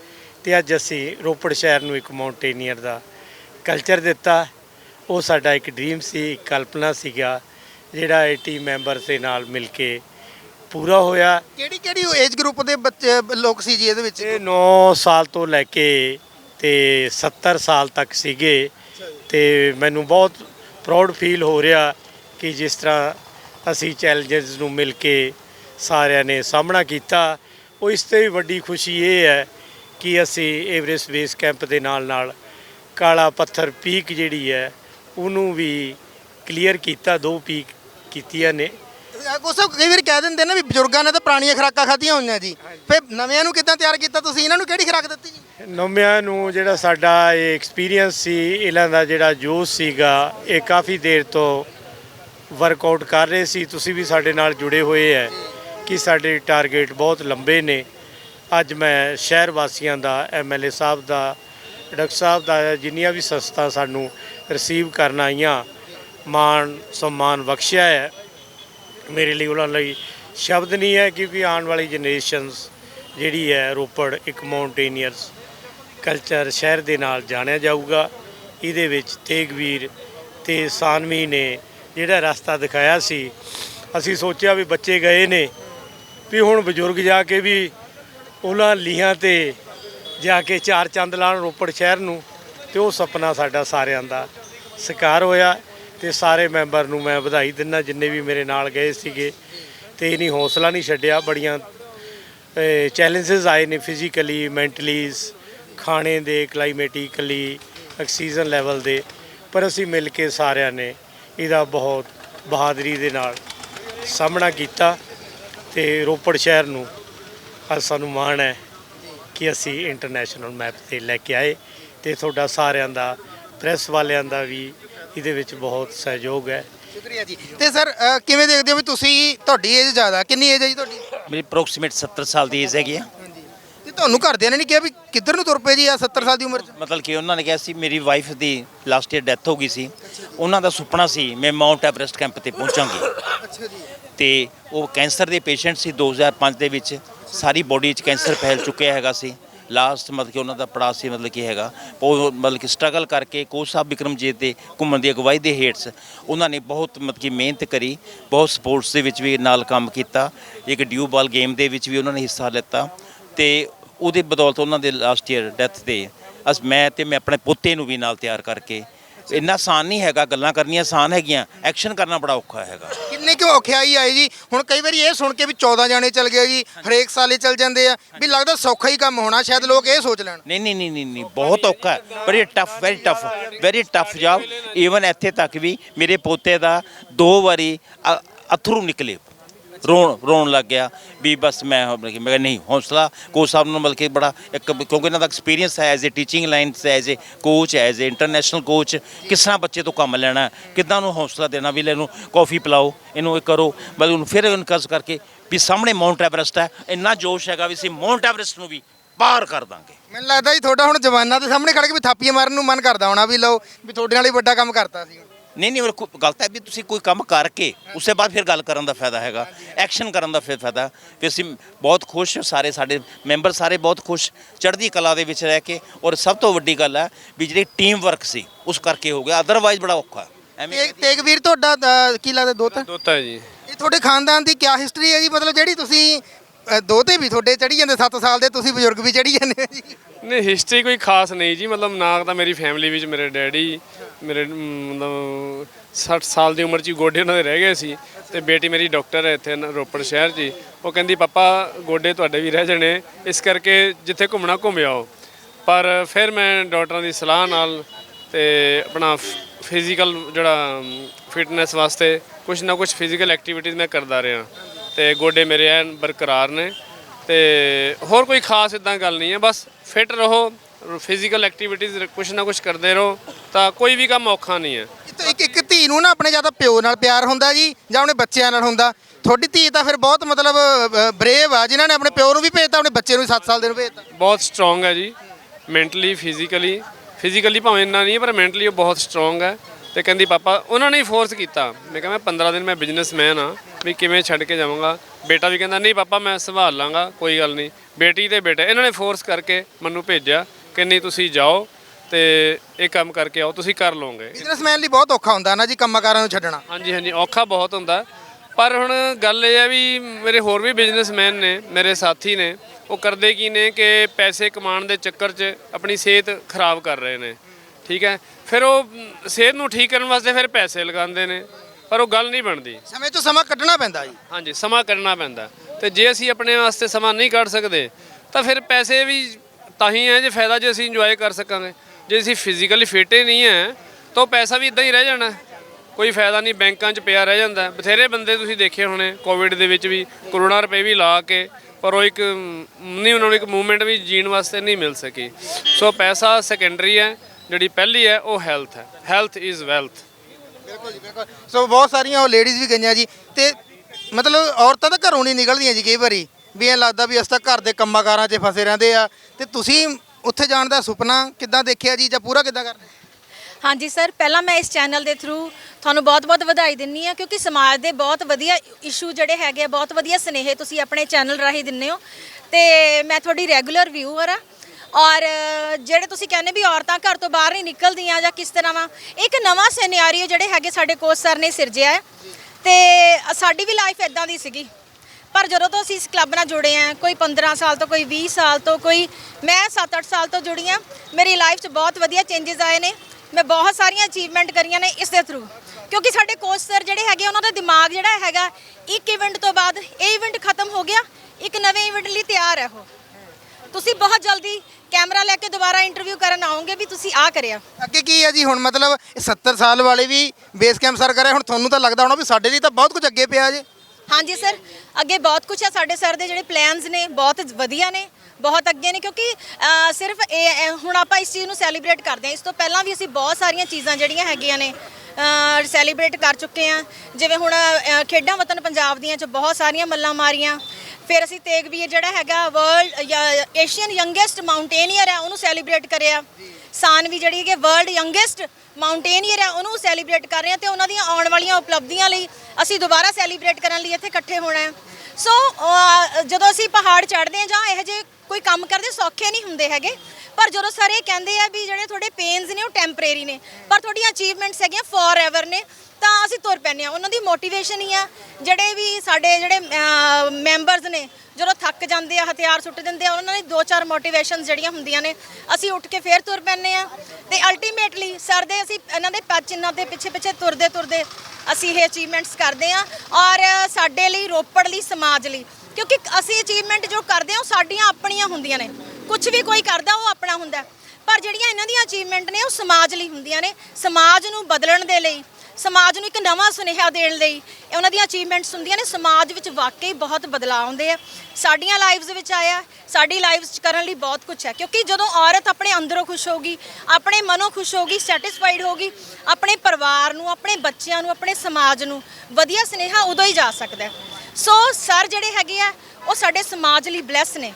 B: ਤੇ ਅੱਜ ਅਸੀਂ ਰੋਪੜ ਸ਼ਹਿਰ ਨੂੰ ਇੱਕ ਮਾਊਂਟੇਨੀਅਰ ਦਾ ਕਲਚਰ ਦਿੱਤਾ। ਉਹ ਸਾਡਾ ਇੱਕ ਡ੍ਰੀਮ ਸੀ ਇੱਕ ਕਲਪਨਾ ਸੀਗਾ ਜਿਹੜਾ ਟੀਮ ਮੈਂਬਰ ਦੇ ਨਾਲ ਮਿਲ ਕੇ ਪੂਰਾ ਹੋਇਆ।
C: ਕਿਹੜੀ ਕਿਹੜੀ ਏਜ ਗਰੁੱਪ ਦੇ ਬੱਚੇ ਲੋਕ ਸੀ ਜੀ ਇਹਦੇ ਵਿੱਚ?
B: ਇਹ 9 ਸਾਲ ਤੋਂ ਲੈ ਕੇ ਤੇ 70 ਸਾਲ ਤੱਕ ਸੀਗੇ। ਤੇ ਮੈਨੂੰ ਬਹੁਤ ਪ੍ਰਾਊਡ ਫੀਲ ਹੋ ਰਿਹਾ ਕਿ ਜਿਸ ਤਰ੍ਹਾਂ ਅਸੀਂ ਚੈਲੰਜਸ ਨੂੰ ਮਿਲ ਕੇ ਸਾਰਿਆਂ ਨੇ ਸਾਹਮਣਾ ਕੀਤਾ। ਉਹ ਇਸ ਤੇ ਵੀ ਵੱਡੀ ਖੁਸ਼ੀ ਇਹ ਹੈ ਕਿ ਅਸੀਂ ਐਵਰੈਸਟ ਬੇਸ ਕੈਂਪ ਦੇ ਨਾਲ ਨਾਲ ਕਾਲਾ ਪੱਥਰ ਪੀਕ ਜਿਹੜੀ ਹੈ ਉਹਨੂੰ ਵੀ ਕਲੀਅਰ ਕੀਤਾ ਦੋ ਪੀਕ ਕੀਤੀਆਂ ਨੇ।
C: ਕੋਚ ਸਾਹਿਬ ਕਈ ਵਾਰ ਕਹਿ ਦਿੰਦੇ ਨੇ ਵੀ ਬਜ਼ੁਰਗਾਂ ਨੇ ਤਾਂ ਪੁਰਾਣੀਆਂ ਖੁਰਾਕਾਂ ਖਾਧੀਆਂ ਹੋਈਆਂ ਜੀ। ਫਿਰ ਨਵਿਆਂ ਨੂੰ ਕਿੱਦਾਂ ਤਿਆਰ ਕੀਤਾ ਤੁਸੀਂ? ਇਹਨਾਂ ਨੂੰ ਕਿਹੜੀ ਖੁਰਾਕ ਦਿੱਤੀ ਜੀ?
B: ਨਵਿਆਂ ਨੂੰ ਜਿਹੜਾ ਸਾਡਾ ਇਹ ਐਕਸਪੀਰੀਅੰਸ ਸੀ ਇਹਨਾਂ ਦਾ ਜਿਹੜਾ ਜੋਸ਼ ਸੀਗਾ ਇਹ ਕਾਫੀ ਦੇਰ ਤੋਂ ਵਰਕਆਊਟ ਕਰ ਰਹੇ ਸੀ। ਤੁਸੀਂ ਵੀ ਸਾਡੇ ਨਾਲ ਜੁੜੇ ਹੋਏ ਹੈ ਕਿ ਸਾਡੇ ਟਾਰਗੇਟ ਬਹੁਤ ਲੰਬੇ ਨੇ। ਅੱਜ ਮੈਂ ਸ਼ਹਿਰ ਵਾਸੀਆਂ ਦਾ ਐਮਐਲਏ ਸਾਹਿਬ ਦਾ ਡਾਕਟਰ ਸਾਹਿਬ ਦਾ ਜਿੰਨੀਆਂ ਵੀ ਸੰਸਥਾ ਸਾਨੂੰ ਰਿਸੀਵ ਕਰਨ ਆਈਆਂ, ਮਾਣ, ਸਨਮਾਨ ਬਖਸ਼ਿਆ ਹੈ, ਮੇਰੇ ਲਈ ਉਹਨਾਂ ਲਈ ਸ਼ਬਦ ਨਹੀਂ ਹੈ ਕਿਉਂਕਿ ਆਉਣ ਵਾਲੀ ਜਨਰੇਸ਼ਨਸ ਜਿਹੜੀ ਹੈ ਰੋਪੜ ਇੱਕ ਮਾਊਂਟੇਨੀਅਰਸ ਕਲਚਰ ਸ਼ਹਿਰ ਦੇ ਨਾਲ ਜਾਣਿਆ ਜਾਊਗਾ। ਇਹਦੇ ਵਿੱਚ ਤੇਗਵੀਰ ਤੇ ਸਾਨਵੀ ਨੇ ਜਿਹੜਾ ਰਸਤਾ ਦਿਖਾਇਆ ਸੀ, ਅਸੀਂ ਸੋਚਿਆ ਵੀ ਬੱਚੇ ਗਏ ਨੇ, ਵੀ ਹੁਣ ਬਜ਼ੁਰਗ ਜਾ ਕੇ ਵੀ ਉਹਨਾਂ ਲੀਹਾਂ ਤੇ ਜਾ ਕੇ ਚਾਰ ਚੰਦ ਲਾਉਣ ਰੋਪੜ ਸ਼ਹਿਰ ਨੂੰ ਤੇ ਉਹ ਸੁਪਨਾ ਸਾਡਾ ਸਾਰਿਆਂ ਦਾ ਸਾਕਾਰ ਹੋਇਆ ਤੇ ਸਾਰੇ ਮੈਂਬਰ ਨੂੰ ਮੈਂ ਵਧਾਈ ਦਿੰਦਾ, ਜਿੰਨੇ ਵੀ ਮੇਰੇ ਨਾਲ ਗਏ ਸੀਗੇ। ਤੇ ਇਹ ਨਹੀਂ ਹੌਸਲਾ ਨਹੀਂ ਛੱਡਿਆ, ਬੜੀਆਂ ਚੈਲੰਜਸ ਆਏ ਨੇ ਫਿਜ਼ੀਕਲੀ ਮੈਂਟਲੀ ਖਾਣੇ ਦੇ ਕਲਾਈਮੇਟਿਕਲੀ ਆਕਸੀਜਨ ਲੈਵਲ ਦੇ। ਪਰ ਅਸੀਂ ਮਿਲ ਕੇ ਸਾਰਿਆਂ ਨੇ ਇਹਦਾ ਬਹੁਤ ਬਹਾਦਰੀ ਦੇ ਨਾਲ ਸਾਹਮਣਾ ਕੀਤਾ ਤੇ ਰੋਪੜ ਸ਼ਹਿਰ ਨੂੰ ਅੱਜ ਸਾਨੂੰ ਮਾਣ ਹੈ। ਕਿ ਅਸੀਂ ਇੰਟਰਨੈਸ਼ਨਲ ਮੈਪ ਤੇ ਲੈ ਕੇ ਆਏ ਤੇ ਤੁਹਾਡਾ ਸਾਰਿਆਂ ਦਾ ਪ੍ਰੈਸ ਵਾਲਿਆਂ ਦਾ ਵੀ ਇਹਦੇ ਵਿੱਚ ਬਹੁਤ ਸਹਿਯੋਗ ਹੈ।
C: ਸ਼ੁਕਰੀਆ ਜੀ। ਤੇ ਸਰ ਅ, ਕਿਵੇਂ ਦੇਖਦੇ ਹੋ ਵੀ ਤੁਸੀਂ ਤੁਹਾਡੀ ਏਜ ਜ਼ਿਆਦਾ ਕਿੰਨੀ ਏਜ ਹੈ ਜੀ ਤੁਹਾਡੀ?
G: ਮੇਰੀ ਅਪਰੋਕਸੀਮੇਟ 70 ਸਾਲ ਦੀ ਏਜ ਹੈਗੀ ਆ।
C: ਹਾਂਜੀ। ਤੇ ਤੁਹਾਨੂੰ ਘਰਦਿਆਂ ਨੇ ਨਹੀਂ ਕਿਹਾ ਵੀ ਕਿੱਧਰ ਨੂੰ ਤੁਰ ਪਏ ਜੀ ਆ 70 ਸਾਲ ਦੀ ਉਮਰ 'ਚ?
G: ਮਤਲਬ ਕਿ ਉਹਨਾਂ ਨੇ ਕਿਹਾ ਸੀ ਮੇਰੀ ਵਾਈਫ ਦੀ ਲਾਸਟ ਈਅਰ ਡੈਥ ਹੋ ਗਈ ਸੀ। ਉਹਨਾਂ ਦਾ ਸੁਪਨਾ ਸੀ ਮੈਂ ਮਾਊਂਟ ਐਵਰੈਸਟ ਕੈਂਪ ਤੇ ਪਹੁੰਚਾਂਗੀ।
C: ਅੱਛਾ ਜੀ।
G: ਤੇ ਉਹ ਕੈਂਸਰ ਦੇ ਪੇਸ਼ੈਂਟ ਸੀ 2005 ਦੇ ਵਿੱਚ। ਸਾਰੀ ਬੋਡੀ 'ਚ ਕੈਂਸਰ ਫੈਲ ਚੁੱਕਿਆ ਹੈਗਾ ਸੀ। ਲਾਸਟ ਮਤਲਬ ਕਿ ਉਹਨਾਂ ਦਾ ਪੜਾਅ ਸੀ, ਮਤਲਬ ਕੀ ਹੈਗਾ। ਉਹ ਮਤਲਬ ਕਿ ਸਟਰਗਲ ਕਰਕੇ ਕੋਚ ਸਾਹਿਬ ਵਿਕਰਮਜੀਤ ਦੇ ਘੁੰਮਣ ਦੀ ਅਗਵਾਈ ਦੇ ਹੇਠ ਉਹਨਾਂ ਨੇ ਬਹੁਤ ਮਤਲਬ ਕਿ ਮਿਹਨਤ ਕਰੀ, ਬਹੁਤ ਸਪੋਰਟਸ ਦੇ ਵਿੱਚ ਵੀ ਨਾਲ ਕੰਮ ਕੀਤਾ। ਇੱਕ ਡਿਊ ਬਾਲ ਗੇਮ ਦੇ ਵਿੱਚ ਵੀ ਉਹਨਾਂ ਨੇ ਹਿੱਸਾ ਲਿੱਤਾ ਤੇ ਉਹਦੇ ਬਦੌਲਤ ਉਹਨਾਂ ਦੇ ਲਾਸਟ ਈਅਰ ਡੈਥ ਤੇ ਅਸ ਮੈਂ ਤੇ ਮੈਂ ਆਪਣੇ ਪੋਤੇ ਨੂੰ ਵੀ ਨਾਲ ਤਿਆਰ ਕਰਕੇ ਇੰਨਾ ਆਸਾਨ ਨਹੀਂ ਹੈਗਾ ਗੱਲਾਂ ਕਰਨੀਆਂ ਆਸਾਨ ਹੈਗੀਆਂ ਐਕਸ਼ਨ ਕਰਨਾ ਬੜਾ ਔਖਾ ਹੈਗਾ।
C: ਕਿੰਨੇ ਕਿਉਂ ਔਖਿਆਈ ਆਈ ਜੀ? ਹੁਣ ਕਈ ਵਾਰੀ ਇਹ ਸੁਣ ਕੇ ਵੀ 14 ਜਾਣੇ ਚੱਲ ਗਏ ਜੀ ਹਰੇਕ ਸਾਲੇ ਚੱਲ ਜਾਂਦੇ ਆ ਵੀ ਲੱਗਦਾ ਸੌਖਾ ਹੀ ਕੰਮ ਹੋਣਾ ਸ਼ਾਇਦ ਲੋਕ ਇਹ ਸੋਚ ਲੈਣ।
G: ਨਹੀਂ ਨਹੀਂ ਨਹੀਂ ਨਹੀਂ ਨਹੀਂ ਬਹੁਤ ਔਖਾ ਹੈ very tough very tough very tough job even ਇੱਥੇ ਤੱਕ ਵੀ ਮੇਰੇ ਪੋਤੇ ਦਾ ਦੋ ਵਾਰੀ ਅ- ਅਥਰੂ ਨਿਕਲੇ। ਰੋਣ ਰੋਣ ਲੱਗ ਗਿਆ ਵੀ ਬਸ ਮੈਂ ਮੈਂ ਕਿਹਾ ਨਹੀਂ, ਹੌਸਲਾ ਕੋਚ ਸਾਹਿਬ ਨੂੰ ਬਲਕਿ ਬੜਾ ਇੱਕ ਕਿਉਂਕਿ ਇਹਨਾਂ ਦਾ ਐਕਸਪੀਰੀਅੰਸ ਹੈ as a teaching line as a coach as a international coach ਕਿਸ ਤਰ੍ਹਾਂ ਬੱਚੇ ਤੋਂ ਕੰਮ ਲੈਣਾ, ਕਿੱਦਾਂ ਨੂੰ ਹੌਸਲਾ ਦੇਣਾ, ਵੀ ਲੈ ਇਹਨੂੰ ਕਾਫੀ ਪਿਲਾਓ, ਇਹਨੂੰ ਇਹ ਕਰੋ ਬਲ ਉਹਨੂੰ ਫਿਰ ਇਨਕਸ ਕਰਕੇ ਵੀ ਸਾਹਮਣੇ ਮਾਊਂਟ ਐਵਰੈਸਟ ਹੈ, ਇੰਨਾ ਜੋਸ਼ ਹੈਗਾ ਵੀ ਅਸੀਂ ਮਾਊਂਟ ਐਵਰੈਸਟ ਨੂੰ ਵੀ ਪਾਰ ਕਰ ਦਾਂਗੇ।
C: ਮੈਨੂੰ ਲੱਗਦਾ ਜੀ ਤੁਹਾਡਾ ਹੁਣ ਜਵਾਨਾਂ ਦੇ ਸਾਹਮਣੇ ਖੜ ਕੇ ਵੀ ਥਾਪੀਆਂ ਮਾਰਨ ਨੂੰ ਮਨ ਕਰਦਾ ਹੋਣਾ ਵੀ ਲਓ, ਵੀ ਤੁਹਾਡੇ ਨਾਲ ਹੀ ਵੱਡਾ ਕੰਮ ਕਰਤਾ ਸੀ।
G: ਨਹੀਂ ਨਹੀਂ ਉਹ ਗਲਤ ਹੈ ਵੀ ਤੁਸੀਂ ਕੋਈ ਕੰਮ ਕਰਕੇ ਉਸੇ ਬਾਅਦ ਫਿਰ ਗੱਲ ਕਰਨ ਦਾ ਫਾਇਦਾ ਹੈਗਾ ਐਕਸ਼ਨ ਕਰਨ ਦਾ ਫਿਰ ਫਾਇਦਾ। ਵੀ ਅਸੀਂ ਬਹੁਤ ਖੁਸ਼ ਸਾਰੇ ਸਾਡੇ ਮੈਂਬਰ ਸਾਰੇ ਬਹੁਤ ਖੁਸ਼ ਚੜ੍ਹਦੀ ਕਲਾ ਦੇ ਵਿੱਚ ਰਹਿ ਕੇ। ਔਰ ਸਭ ਤੋਂ ਵੱਡੀ ਗੱਲ ਹੈ ਵੀ ਜਿਹੜੀ ਟੀਮ ਵਰਕ ਸੀ ਉਸ ਕਰਕੇ ਹੋ ਗਿਆ। ਅਦਰਵਾਈਜ਼ ਬੜਾ ਔਖਾ। ਐਵੇਂ
C: ਤੇਗ ਤੇਗਵੀਰ ਤੁਹਾਡਾ ਅ, ਕੀ ਲੱਗਦਾ ਦੋਤਾ?
D: ਦੋਤਾ ਹੈ ਜੀ।
C: ਇਹ ਤੁਹਾਡੇ ਖਾਨਦਾਨ ਦੀ ਕੀ ਹਿਸਟਰੀ ਹੈ ਜੀ? ਮਤਲਬ ਜਿਹੜੀ ਤੁਸੀਂ ਅ, ਦੋਤੇ ਵੀ ਤੁਹਾਡੇ ਚੜੀ ਜਾਂਦੇ 7 ਸਾਲ ਦੇ ਤੁਸੀਂ ਬਜ਼ੁਰਗ ਵੀ ਚੜੀ ਜਾਂਦੇ ਹੋ ਜੀ।
D: ਨਹੀਂ ਹਿਸਟਰੀ ਕੋਈ ਖਾਸ ਨਹੀਂ ਜੀ। ਮਤਲਬ ਨਾ ਤਾਂ ਮੇਰੀ ਫੈਮਿਲੀ ਵਿੱਚ ਮੇਰੇ ਡੈਡੀ ਮੇਰੇ ਮਤਲਬ 60 ਸਾਲ ਦੀ ਉਮਰ 'ਚ ਹੀ ਗੋਡੇ ਉਹਨਾਂ ਦੇ ਰਹਿ ਗਏ ਸੀ ਤੇ ਬੇਟੀ ਮੇਰੀ ਡਾਕਟਰ ਹੈ ਇੱਥੇ ਨ- ਰੋਪੜ ਸ਼ਹਿਰ 'ਚ ਹੀ। ਉਹ ਕਹਿੰਦੀ, ਪਾਪਾ, ਗੋਡੇ ਤੁਹਾਡੇ ਵੀ ਰਹਿ ਜਾਣੇ, ਇਸ ਕਰਕੇ ਜਿੱਥੇ ਘੁੰਮਣਾ, ਘੁੰਮ ਆਓ। ਪਰ ਫਿਰ ਮੈਂ ਡਾਕਟਰਾਂ ਦੀ ਸਲਾਹ ਨਾਲ ਤੇ ਆਪਣਾ ਫਿਜ਼ੀਕਲ ਜਿਹੜਾ ਫਿਟਨੈਸ ਵਾਸਤੇ ਕੁਝ ਨਾ ਕੁਝ ਫਿਜ਼ੀਕਲ ਐਕਟੀਵਿਟੀਜ਼ ਮੈਂ ਕਰਦਾ ਰਿਹਾ। ਤੇ ਗੋਡੇ ਮੇਰੇ ਐਨ ਬਰਕਰਾਰ ਨੇ ਤੇ ਹੋਰ ਕੋਈ ਖਾਸ ਇਦਾਂ ਗੱਲ ਨਹੀਂ ਹੈ, ਬਸ ਫਿਟ ਰਹੋ। ਫਿਜ਼ੀਕਲ ਐਕਟੀਵਿਟੀਜ਼ ਕੁਝ ਨਾ ਕੁਝ ਕਰਦੇ ਰਹੋ ਤਾਂ ਕੋਈ ਵੀ ਕੰਮ ਔਖਾ ਨਹੀਂ ਹੈ।
C: ਇੱਕ ਇੱਕ ਧੀ ਨੂੰ ਨਾ ਆਪਣੇ ਜ਼ਿਆਦਾ ਪਿਓ ਨਾਲ ਪਿਆਰ ਹੁੰਦਾ ਜੀ ਜਾਂ ਆਪਣੇ ਬੱਚਿਆਂ ਨਾਲ ਹੁੰਦਾ। ਤੁਹਾਡੀ ਧੀ ਤਾਂ ਫਿਰ ਬਹੁਤ ਮਤਲਬ ਬਰੇਵ ਆ ਜਿਨ੍ਹਾਂ ਨੇ ਆਪਣੇ ਪਿਓ ਨੂੰ ਵੀ ਭੇਜਤਾ ਆਪਣੇ ਬੱਚੇ ਨੂੰ ਵੀ 7 ਸਾਲ ਦੇ ਨੂੰ ਭੇਜਤਾ।
D: ਬਹੁਤ ਸਟਰੋਂਗ ਹੈ ਜੀ ਮੈਂਟਲੀ ਫਿਜ਼ੀਕਲੀ ਫਿਜ਼ੀਕਲੀ ਭਾਵੇਂ ਇੰਨਾ ਨਹੀਂ ਪਰ ਮੈਂਟਲੀ ਉਹ ਬਹੁਤ ਸਟਰੋਂਗ ਹੈ। ਤੇ ਕਹਿੰਦੀ ਪਾਪਾ ਉਹਨਾਂ ਨੇ ਫੋਰਸ ਕੀਤਾ। ਮੈਂ ਕਿਹਾ ਮੈਂ 15 ਦਿਨ ਮੈਂ ਬਿਜ਼ਨਸਮੈਨ ਆ ਵੀ ਕਿਵੇਂ ਛੱਡ ਕੇ ਜਾਵਾਂਗਾ? ਬੇਟਾ ਵੀ ਕਹਿੰਦਾ ਨਹੀਂ ਪਾਪਾ ਮੈਂ ਸੰਭਾਲ ਲਾਂਗਾ ਕੋਈ ਗੱਲ ਨਹੀਂ। ਬੇਟੀ ਤੇ ਬੇਟਾ ਇਹਨਾਂ ਨੇ ਫੋਰਸ ਕਰਕੇ ਮੈਨੂੰ ਭੇਜਿਆ। ਕਿ ਨਹੀਂ ਤੁਸੀਂ ਜਾਓ ਤੇ ਇਹ ਕੰਮ ਕਰਕੇ ਆਓ ਤੁਸੀਂ ਕਰ ਲਓਗੇ।
C: ਬਿਜ਼ਨਸਮੈਨ ਲਈ ਬਹੁਤ ਔਖਾ ਹੁੰਦਾ ਨਾ ਜੀ ਕੰਮਕਾਰਾਂ ਨੂੰ ਛੱਡਣਾ।
D: ਹਾਂਜੀ ਹਾਂਜੀ ਔਖਾ ਬਹੁਤ ਹੁੰਦਾ। ਪਰ ਹੁਣ ਗੱਲ ਇਹ ਹੈ ਵੀ ਮੇਰੇ ਹੋਰ ਵੀ ਬਿਜ਼ਨਸਮੈਨ ਨੇ ਮੇਰੇ ਸਾਥੀ ਨੇ ਉਹ ਕਰਦੇ ਕੀ ਨੇ ਕਿ ਪੈਸੇ ਕਮਾਉਣ ਦੇ ਚੱਕਰ 'ਚ ਆਪਣੀ ਸਿਹਤ ਖਰਾਬ ਕਰ ਰਹੇ ਨੇ। ਠੀਕ ਹੈ? ਫਿਰ ਉਹ ਸਿਹਤ ਨੂੰ ਠੀਕ ਕਰਨ ਵਾਸਤੇ ਫਿਰ ਪੈਸੇ ਲਗਾਉਂਦੇ ਨੇ ਪਰ ਉਹ ਗੱਲ ਨਹੀਂ ਬਣਦੀ।
C: ਸਮੇਂ ਤੋਂ ਸਮਾਂ ਕੱਢਣਾ ਪੈਂਦਾ ਜੀ।
D: ਹਾਂਜੀ ਸਮਾਂ ਕੱਢਣਾ ਪੈਂਦਾ। ਤੇ ਜੇ ਅਸੀਂ ਆਪਣੇ ਵਾਸਤੇ ਸਮਾਂ ਨਹੀਂ ਕੱਢ ਸਕਦੇ ਤਾਂ ਫਿਰ ਪੈਸੇ ਵੀ ਤਾਂ ਹੀ ਹੈ ਜੇ ਫਾਇਦਾ ਜੇ ਅਸੀਂ ਇੰਜੋਏ ਕਰ ਸਕਾਂਗੇ। ਜੇ ਅਸੀਂ ਫਿਜ਼ੀਕਲੀ ਫਿਟ ਹੀ ਨਹੀਂ ਹੈ ਤਾਂ ਉਹ ਪੈਸਾ ਵੀ ਇਦਾਂ ਹੀ ਰਹਿ ਜਾਣਾ। ਕੋਈ ਫਾਇਦਾ ਨਹੀਂ, ਬੈਂਕਾਂ 'ਚ ਪਿਆ ਰਹਿ ਜਾਂਦਾ। ਬਥੇਰੇ ਬੰਦੇ ਤੁਸੀਂ ਦੇਖੇ ਹੋਣੇ ਕੋਵਿਡ ਦੇ ਵਿੱਚ ਵੀ, ਕਰੋੜਾਂ ਰੁਪਏ ਵੀ ਲਾ ਕੇ, ਪਰ ਉਹ ਇੱਕ ਨਹੀਂ, ਉਹਨਾਂ ਨੂੰ ਇੱਕ ਮੂਵਮੈਂਟ ਵੀ ਜੀਣ ਵਾਸਤੇ ਨਹੀਂ ਮਿਲ ਸਕੀ। ਸੋ ਪੈਸਾ ਸੈਕੰਡਰੀ ਹੈ, ਜਿਹੜੀ ਪਹਿਲੀ ਹੈ, ਉਹ ਹੈਲਥ ਹੈ। ਹੈਲਥ ਇਜ਼ ਵੈਲਥ
C: ਬਿਲਕੁਲ ਜੀ, ਬਿਲਕੁਲ। ਸੋ ਬਹੁਤ ਸਾਰੀਆਂ ਉਹ ਲੇਡੀਜ਼ ਵੀ ਗਈਆਂ ਜੀ, ਤੇ ਮਤਲਬ ਔਰਤਾਂ ਤਾਂ ਘਰੋਂ ਨਹੀਂ ਨਿਕਲਦੀਆਂ ਜੀ, ਕਈ ਵਾਰੀ। ਵੀ ਐ ਲੱਗਦਾ ਵੀ ਅਸੀਂ ਤਾਂ ਘਰ ਦੇ ਕੰਮਾਂ-ਕਾਰਾਂ 'ਚ ਫਸੇ ਰਹਿੰਦੇ ਆ। ਤੇ ਤੁਸੀਂ ਉੱਥੇ ਜਾਣ ਦਾ ਸੁਪਨਾ ਕਿੱਦਾਂ ਦੇਖਿਆ ਜੀ ਜਾਂ ਪੂਰਾ ਕਿੱਦਾਂ ਕਰਨਾ
H: ਹਾਂਜੀ ਸਰ, ਪਹਿਲਾਂ ਮੈਂ ਇਸ ਚੈਨਲ ਦੇ ਥਰੂ ਤੁਹਾਨੂੰ ਬਹੁਤ-ਬਹੁਤ ਵਧਾਈ ਦਿੰਨੀ ਆ ਕਿਉਂਕਿ ਸਮਾਜ ਦੇ ਬਹੁਤ ਵਧੀਆ ਇਸ਼ੂ ਜਿਹੜੇ ਹੈਗੇ ਆ, ਬਹੁਤ ਵਧੀਆ ਸਨੇਹ ਤੁਸੀਂ ਆਪਣੇ ਚੈਨਲ ਰਾਹੀਂ ਦਿੰਨੇ ਹੋ। ਤੇ ਮੈਂ ਤੁਹਾਡੀ ਰੈਗੂਲਰ ਵਿਊਅਰ ਆ ਔਰ ਜਿਹੜੇ ਤੁਸੀਂ ਕਹਿੰਦੇ ਵੀ ਔਰਤਾਂ ਘਰ ਤੋਂ ਬਾਹਰ ਨਹੀਂ ਨਿਕਲਦੀਆਂ ਜਾਂ ਕਿਸ ਤਰ੍ਹਾਂ ਵਾ, ਇੱਕ ਨਵਾਂ ਸਿਨੈਰੀਓ ਜਿਹੜੇ ਹੈਗੇ ਸਾਡੇ ਕੋਚ ਸਰ ਨੇ ਸਿਰਜਿਆ ਹੈ। ਤੇ ਸਾਡੀ ਵੀ ਲਾਈਫ ਇਦਾਂ ਦੀ ਸੀਗੀ। ਪਰ ਜਦੋਂ ਤੋਂ ਅਸੀਂ ਇਸ ਕਲੱਬ ਨਾਲ ਜੁੜੇ ਆ ਕੋਈ 15 ਸਾਲ ਤੋਂ, ਕੋਈ 20 ਸਾਲ ਤੋਂ, ਕੋਈ ਮੈਂ 7-8 ਸਾਲ ਤੋਂ ਜੁੜੀ ਆ ਮੇਰੀ ਲਾਈਫ 'ਚ ਬਹੁਤ ਵਧੀਆ ਚੇਂਜਸ ਆਏ ਨੇ। ਮੈਂ ਬਹੁਤ ਸਾਰੀਆਂ ਅਚੀਵਮੈਂਟ ਕਰੀਆਂ ਨੇ ਇਸ ਦੇ ਥਰੂ ਕਿਉਂਕਿ ਸਾਡੇ ਕੋਚ ਸਰ ਜਿਹੜੇ ਹੈਗੇ, ਉਹਨਾਂ ਦਾ ਦਿਮਾਗ ਜਿਹੜਾ ਹੈਗਾ, ਇੱਕ ਇਵੈਂਟ ਤੋਂ ਬਾਅਦ ਇਹ ਇਵੈਂਟ ਖਤਮ ਹੋ ਗਿਆ, ਇੱਕ ਨਵੇਂ ਇਵੈਂਟ ਲਈ ਤਿਆਰ ਹੈ ਉਹ। ਤੁਸੀਂ ਬਹੁਤ ਜਲਦੀ ਕੈਮਰਾ ਲੈ ਕੇ ਦੁਬਾਰਾ ਇੰਟਰਵਿਊ ਕਰਨ ਆਉਂਗੇ ਵੀ ਤੁਸੀਂ ਆ ਕਰਿਆ।
C: ਅੱਗੇ ਕੀ ਹੈ ਜੀ? ਹੁਣ ਮਤਲਬ ਇਹ 70 ਸਾਲ ਵਾਲੇ ਵੀ ਬੇਸ ਕੈਂਪ ਸਰ ਕਰਿਆ, ਹੁਣ ਤੁਹਾਨੂੰ ਤਾਂ ਲੱਗਦਾ ਹੋਣਾ ਵੀ ਸਾਡੇ ਲਈ ਤਾਂ ਬਹੁਤ ਕੁਝ ਅੱਗੇ ਪਿਆ ਜੀ।
H: ਹਾਂਜੀ ਸਰ, ਅੱਗੇ ਬਹੁਤ ਕੁਝ ਹੈ ਸਾਡੇ ਸਰ ਦੇ ਜਿਹੜੇ ਪਲਾਨਸ ਨੇ, ਬਹੁਤ ਵਧੀਆ ਨੇ, ਬਹੁਤ ਅੱਗੇ ਨੇ ਕਿਉਂਕਿ ਸਿਰਫ ਇਹ ਹੁਣ ਆਪਾਂ ਇਸ ਚੀਜ਼ ਨੂੰ ਸੈਲੀਬ੍ਰੇਟ ਕਰਦੇ ਹਾਂ। ਇਸ ਤੋਂ ਪਹਿਲਾਂ ਵੀ ਅਸੀਂ ਬਹੁਤ ਸਾਰੀਆਂ ਚੀਜ਼ਾਂ ਜਿਹੜੀਆਂ ਹੈਗੀਆਂ ਨੇ ਸੈਲੀਬ੍ਰੇਟ ਕਰ ਚੁੱਕੇ ਹਾਂ। ਜਿਵੇਂ ਹੁਣ ਖੇਡਾਂ ਵਤਨ ਪੰਜਾਬ ਦੀਆਂ ਚ ਬਹੁਤ ਸਾਰੀਆਂ ਮੱਲਾਂ ਮਾਰੀਆਂ। ਫਿਰ ਅਸੀਂ ਤੇਗਵੀਰ ਜਿਹੜਾ ਹੈਗਾ ਵਰਲਡ ਏਸ਼ੀਅਨ ਯੰਗੇਸਟ ਮਾਊਂਟੇਨੀਅਰ ਹੈ ਉਹਨੂੰ ਸੈਲੀਬ੍ਰੇਟ ਕਰਿਆ। ਸਾਨਵੀ ਜਿਹੜੀ ਕਿ ਵਰਲਡ ਯੰਗੇਸਟ ਮਾਊਂਟੇਨੀਅਰ ਹੈ ਉਹਨੂੰ ਸੈਲੀਬ੍ਰੇਟ ਕਰ ਰਹੇ ਹਾਂ ਤੇ ਉਹਨਾਂ ਦੀਆਂ ਆਉਣ ਵਾਲੀਆਂ ਉਪਲਬਧੀਆਂ ਲਈ ਅਸੀਂ ਦੁਬਾਰਾ ਸੈਲੀਬ੍ਰੇਟ ਕਰਨ ਲਈ ਇੱਥੇ ਇਕੱਠੇ ਹੋਣਾ ਹੈ। ਸੋ ਜਦੋਂ ਅਸੀਂ ਪਹਾੜ ਚੜ੍ਹਦੇ ਹਾਂ ਜਾਂ ਇਹੋ ਜਿਹੇ ਕੋਈ ਕੰਮ ਕਰਦੇ, ਸੌਖੇ ਨਹੀਂ ਹੁੰਦੇ ਹੈਗੇ। ਪਰ ਜਦੋਂ ਸਰ ਇਹ ਕਹਿੰਦੇ ਆ ਵੀ ਜਿਹੜੇ ਤੁਹਾਡੇ ਪੇਨਸ ਨੇ ਉਹ ਟੈਂਪਰੇਰੀ ਨੇ, ਪਰ ਤੁਹਾਡੀਆਂ ਅਚੀਵਮੈਂਟਸ ਹੈਗੀਆਂ ਫੋਰ ਐਵਰ ਨੇ, ਤਾਂ ਅਸੀਂ ਤੁਰ ਪੈਂਦੇ ਆ ਉਹਨਾਂ ਦੀ ਮੋਟੀਵੇਸ਼ਨ ਹੀ ਆ। ਜਿਹੜੇ ਵੀ ਸਾਡੇ ਜਿਹੜੇ ਮੈਂਬਰਸ ਨੇ, ਜਦੋਂ ਥੱਕ ਜਾਂਦੇ ਆ, ਹਥਿਆਰ ਸੁੱਟ ਦਿੰਦੇ ਆ, ਉਹਨਾਂ ਦੀ ਦੋ ਚਾਰ ਮੋਟੀਵੇਸ਼ਨ ਜਿਹੜੀਆਂ ਹੁੰਦੀਆਂ ਨੇ, ਅਸੀਂ ਉੱਠ ਕੇ ਫੇਰ ਤੁਰ ਪੈਂਦੇ ਆ ਤੇ ਅਲਟੀਮੇਟਲੀ ਸਰ ਦੇ ਅਸੀਂ ਇਹਨਾਂ ਦੇ ਪੈ ਚਿੰਨ੍ਹਾਂ ਦੇ ਪਿੱਛੇ ਪਿੱਛੇ ਤੁਰਦੇ ਤੁਰਦੇ ਅਸੀਂ ਇਹ ਅਚੀਵਮੈਂਟਸ ਕਰਦੇ ਆ ਔਰ ਸਾਡੇ ਲਈ, ਰੋਪੜ ਲਈ, ਸਮਾਜ ਲਈ, ਕਿਉਂਕਿ ਅਸੀਂ ਅਚੀਵਮੈਂਟ ਜੋ ਕਰਦੇ ਆ ਉਹ ਸਾਡੀਆਂ ਆਪਣੀਆਂ ਹੁੰਦੀਆਂ ਨੇ। ਕੁਝ ਵੀ ਕੋਈ ਕਰਦਾ, ਉਹ ਆਪਣਾ ਹੁੰਦਾ। ਪਰ ਜਿਹੜੀਆਂ ਇਹਨਾਂ ਦੀਆਂ ਅਚੀਵਮੈਂਟ ਨੇ, ਉਹ ਸਮਾਜ ਲਈ ਹੁੰਦੀਆਂ ਨੇ। ਸਮਾਜ ਨੂੰ ਬਦਲਣ ਦੇ ਲਈ, ਸਮਾਜ ਨੂੰ ਇੱਕ ਨਵਾਂ ਸੁਨੇਹਾ ਦੇਣ ਲਈ ਉਹਨਾਂ ਦੀਆਂ ਅਚੀਵਮੈਂਟਸ ਹੁੰਦੀਆਂ ਨੇ। ਸਮਾਜ ਵਿੱਚ ਵਾਕਈ ਬਹੁਤ ਬਦਲਾਅ ਆਉਂਦੇ ਆ। ਸਾਡੀਆਂ ਲਾਈਫਸ ਵਿੱਚ ਆਇਆ, ਸਾਡੀ ਲਾਈਵਸ 'ਚ ਕਰਨ ਲਈ ਬਹੁਤ ਕੁਝ ਹੈ। ਕਿਉਂਕਿ ਜਦੋਂ ਔਰਤ ਆਪਣੇ ਅੰਦਰੋਂ ਖੁਸ਼ ਹੋਗੀ ਆਪਣੇ ਮਨੋਂ ਖੁਸ਼ ਹੋਗੀ ਸੈਟੀਸਫਾਈਡ ਹੋਗੀ ਆਪਣੇ ਪਰਿਵਾਰ ਨੂੰ, ਆਪਣੇ ਬੱਚਿਆਂ ਨੂੰ, ਆਪਣੇ ਸਮਾਜ ਨੂੰ ਵਧੀਆ ਸੁਨੇਹਾ ਉਦੋਂ ਹੀ ਜਾ ਸਕਦਾ ਸੋ ਸਰ ਜਿਹੜੇ ਹੈਗੇ ਆ, ਉਹ ਸਾਡੇ ਸਮਾਜ ਲਈ ਬਲੈਸ ਨੇ।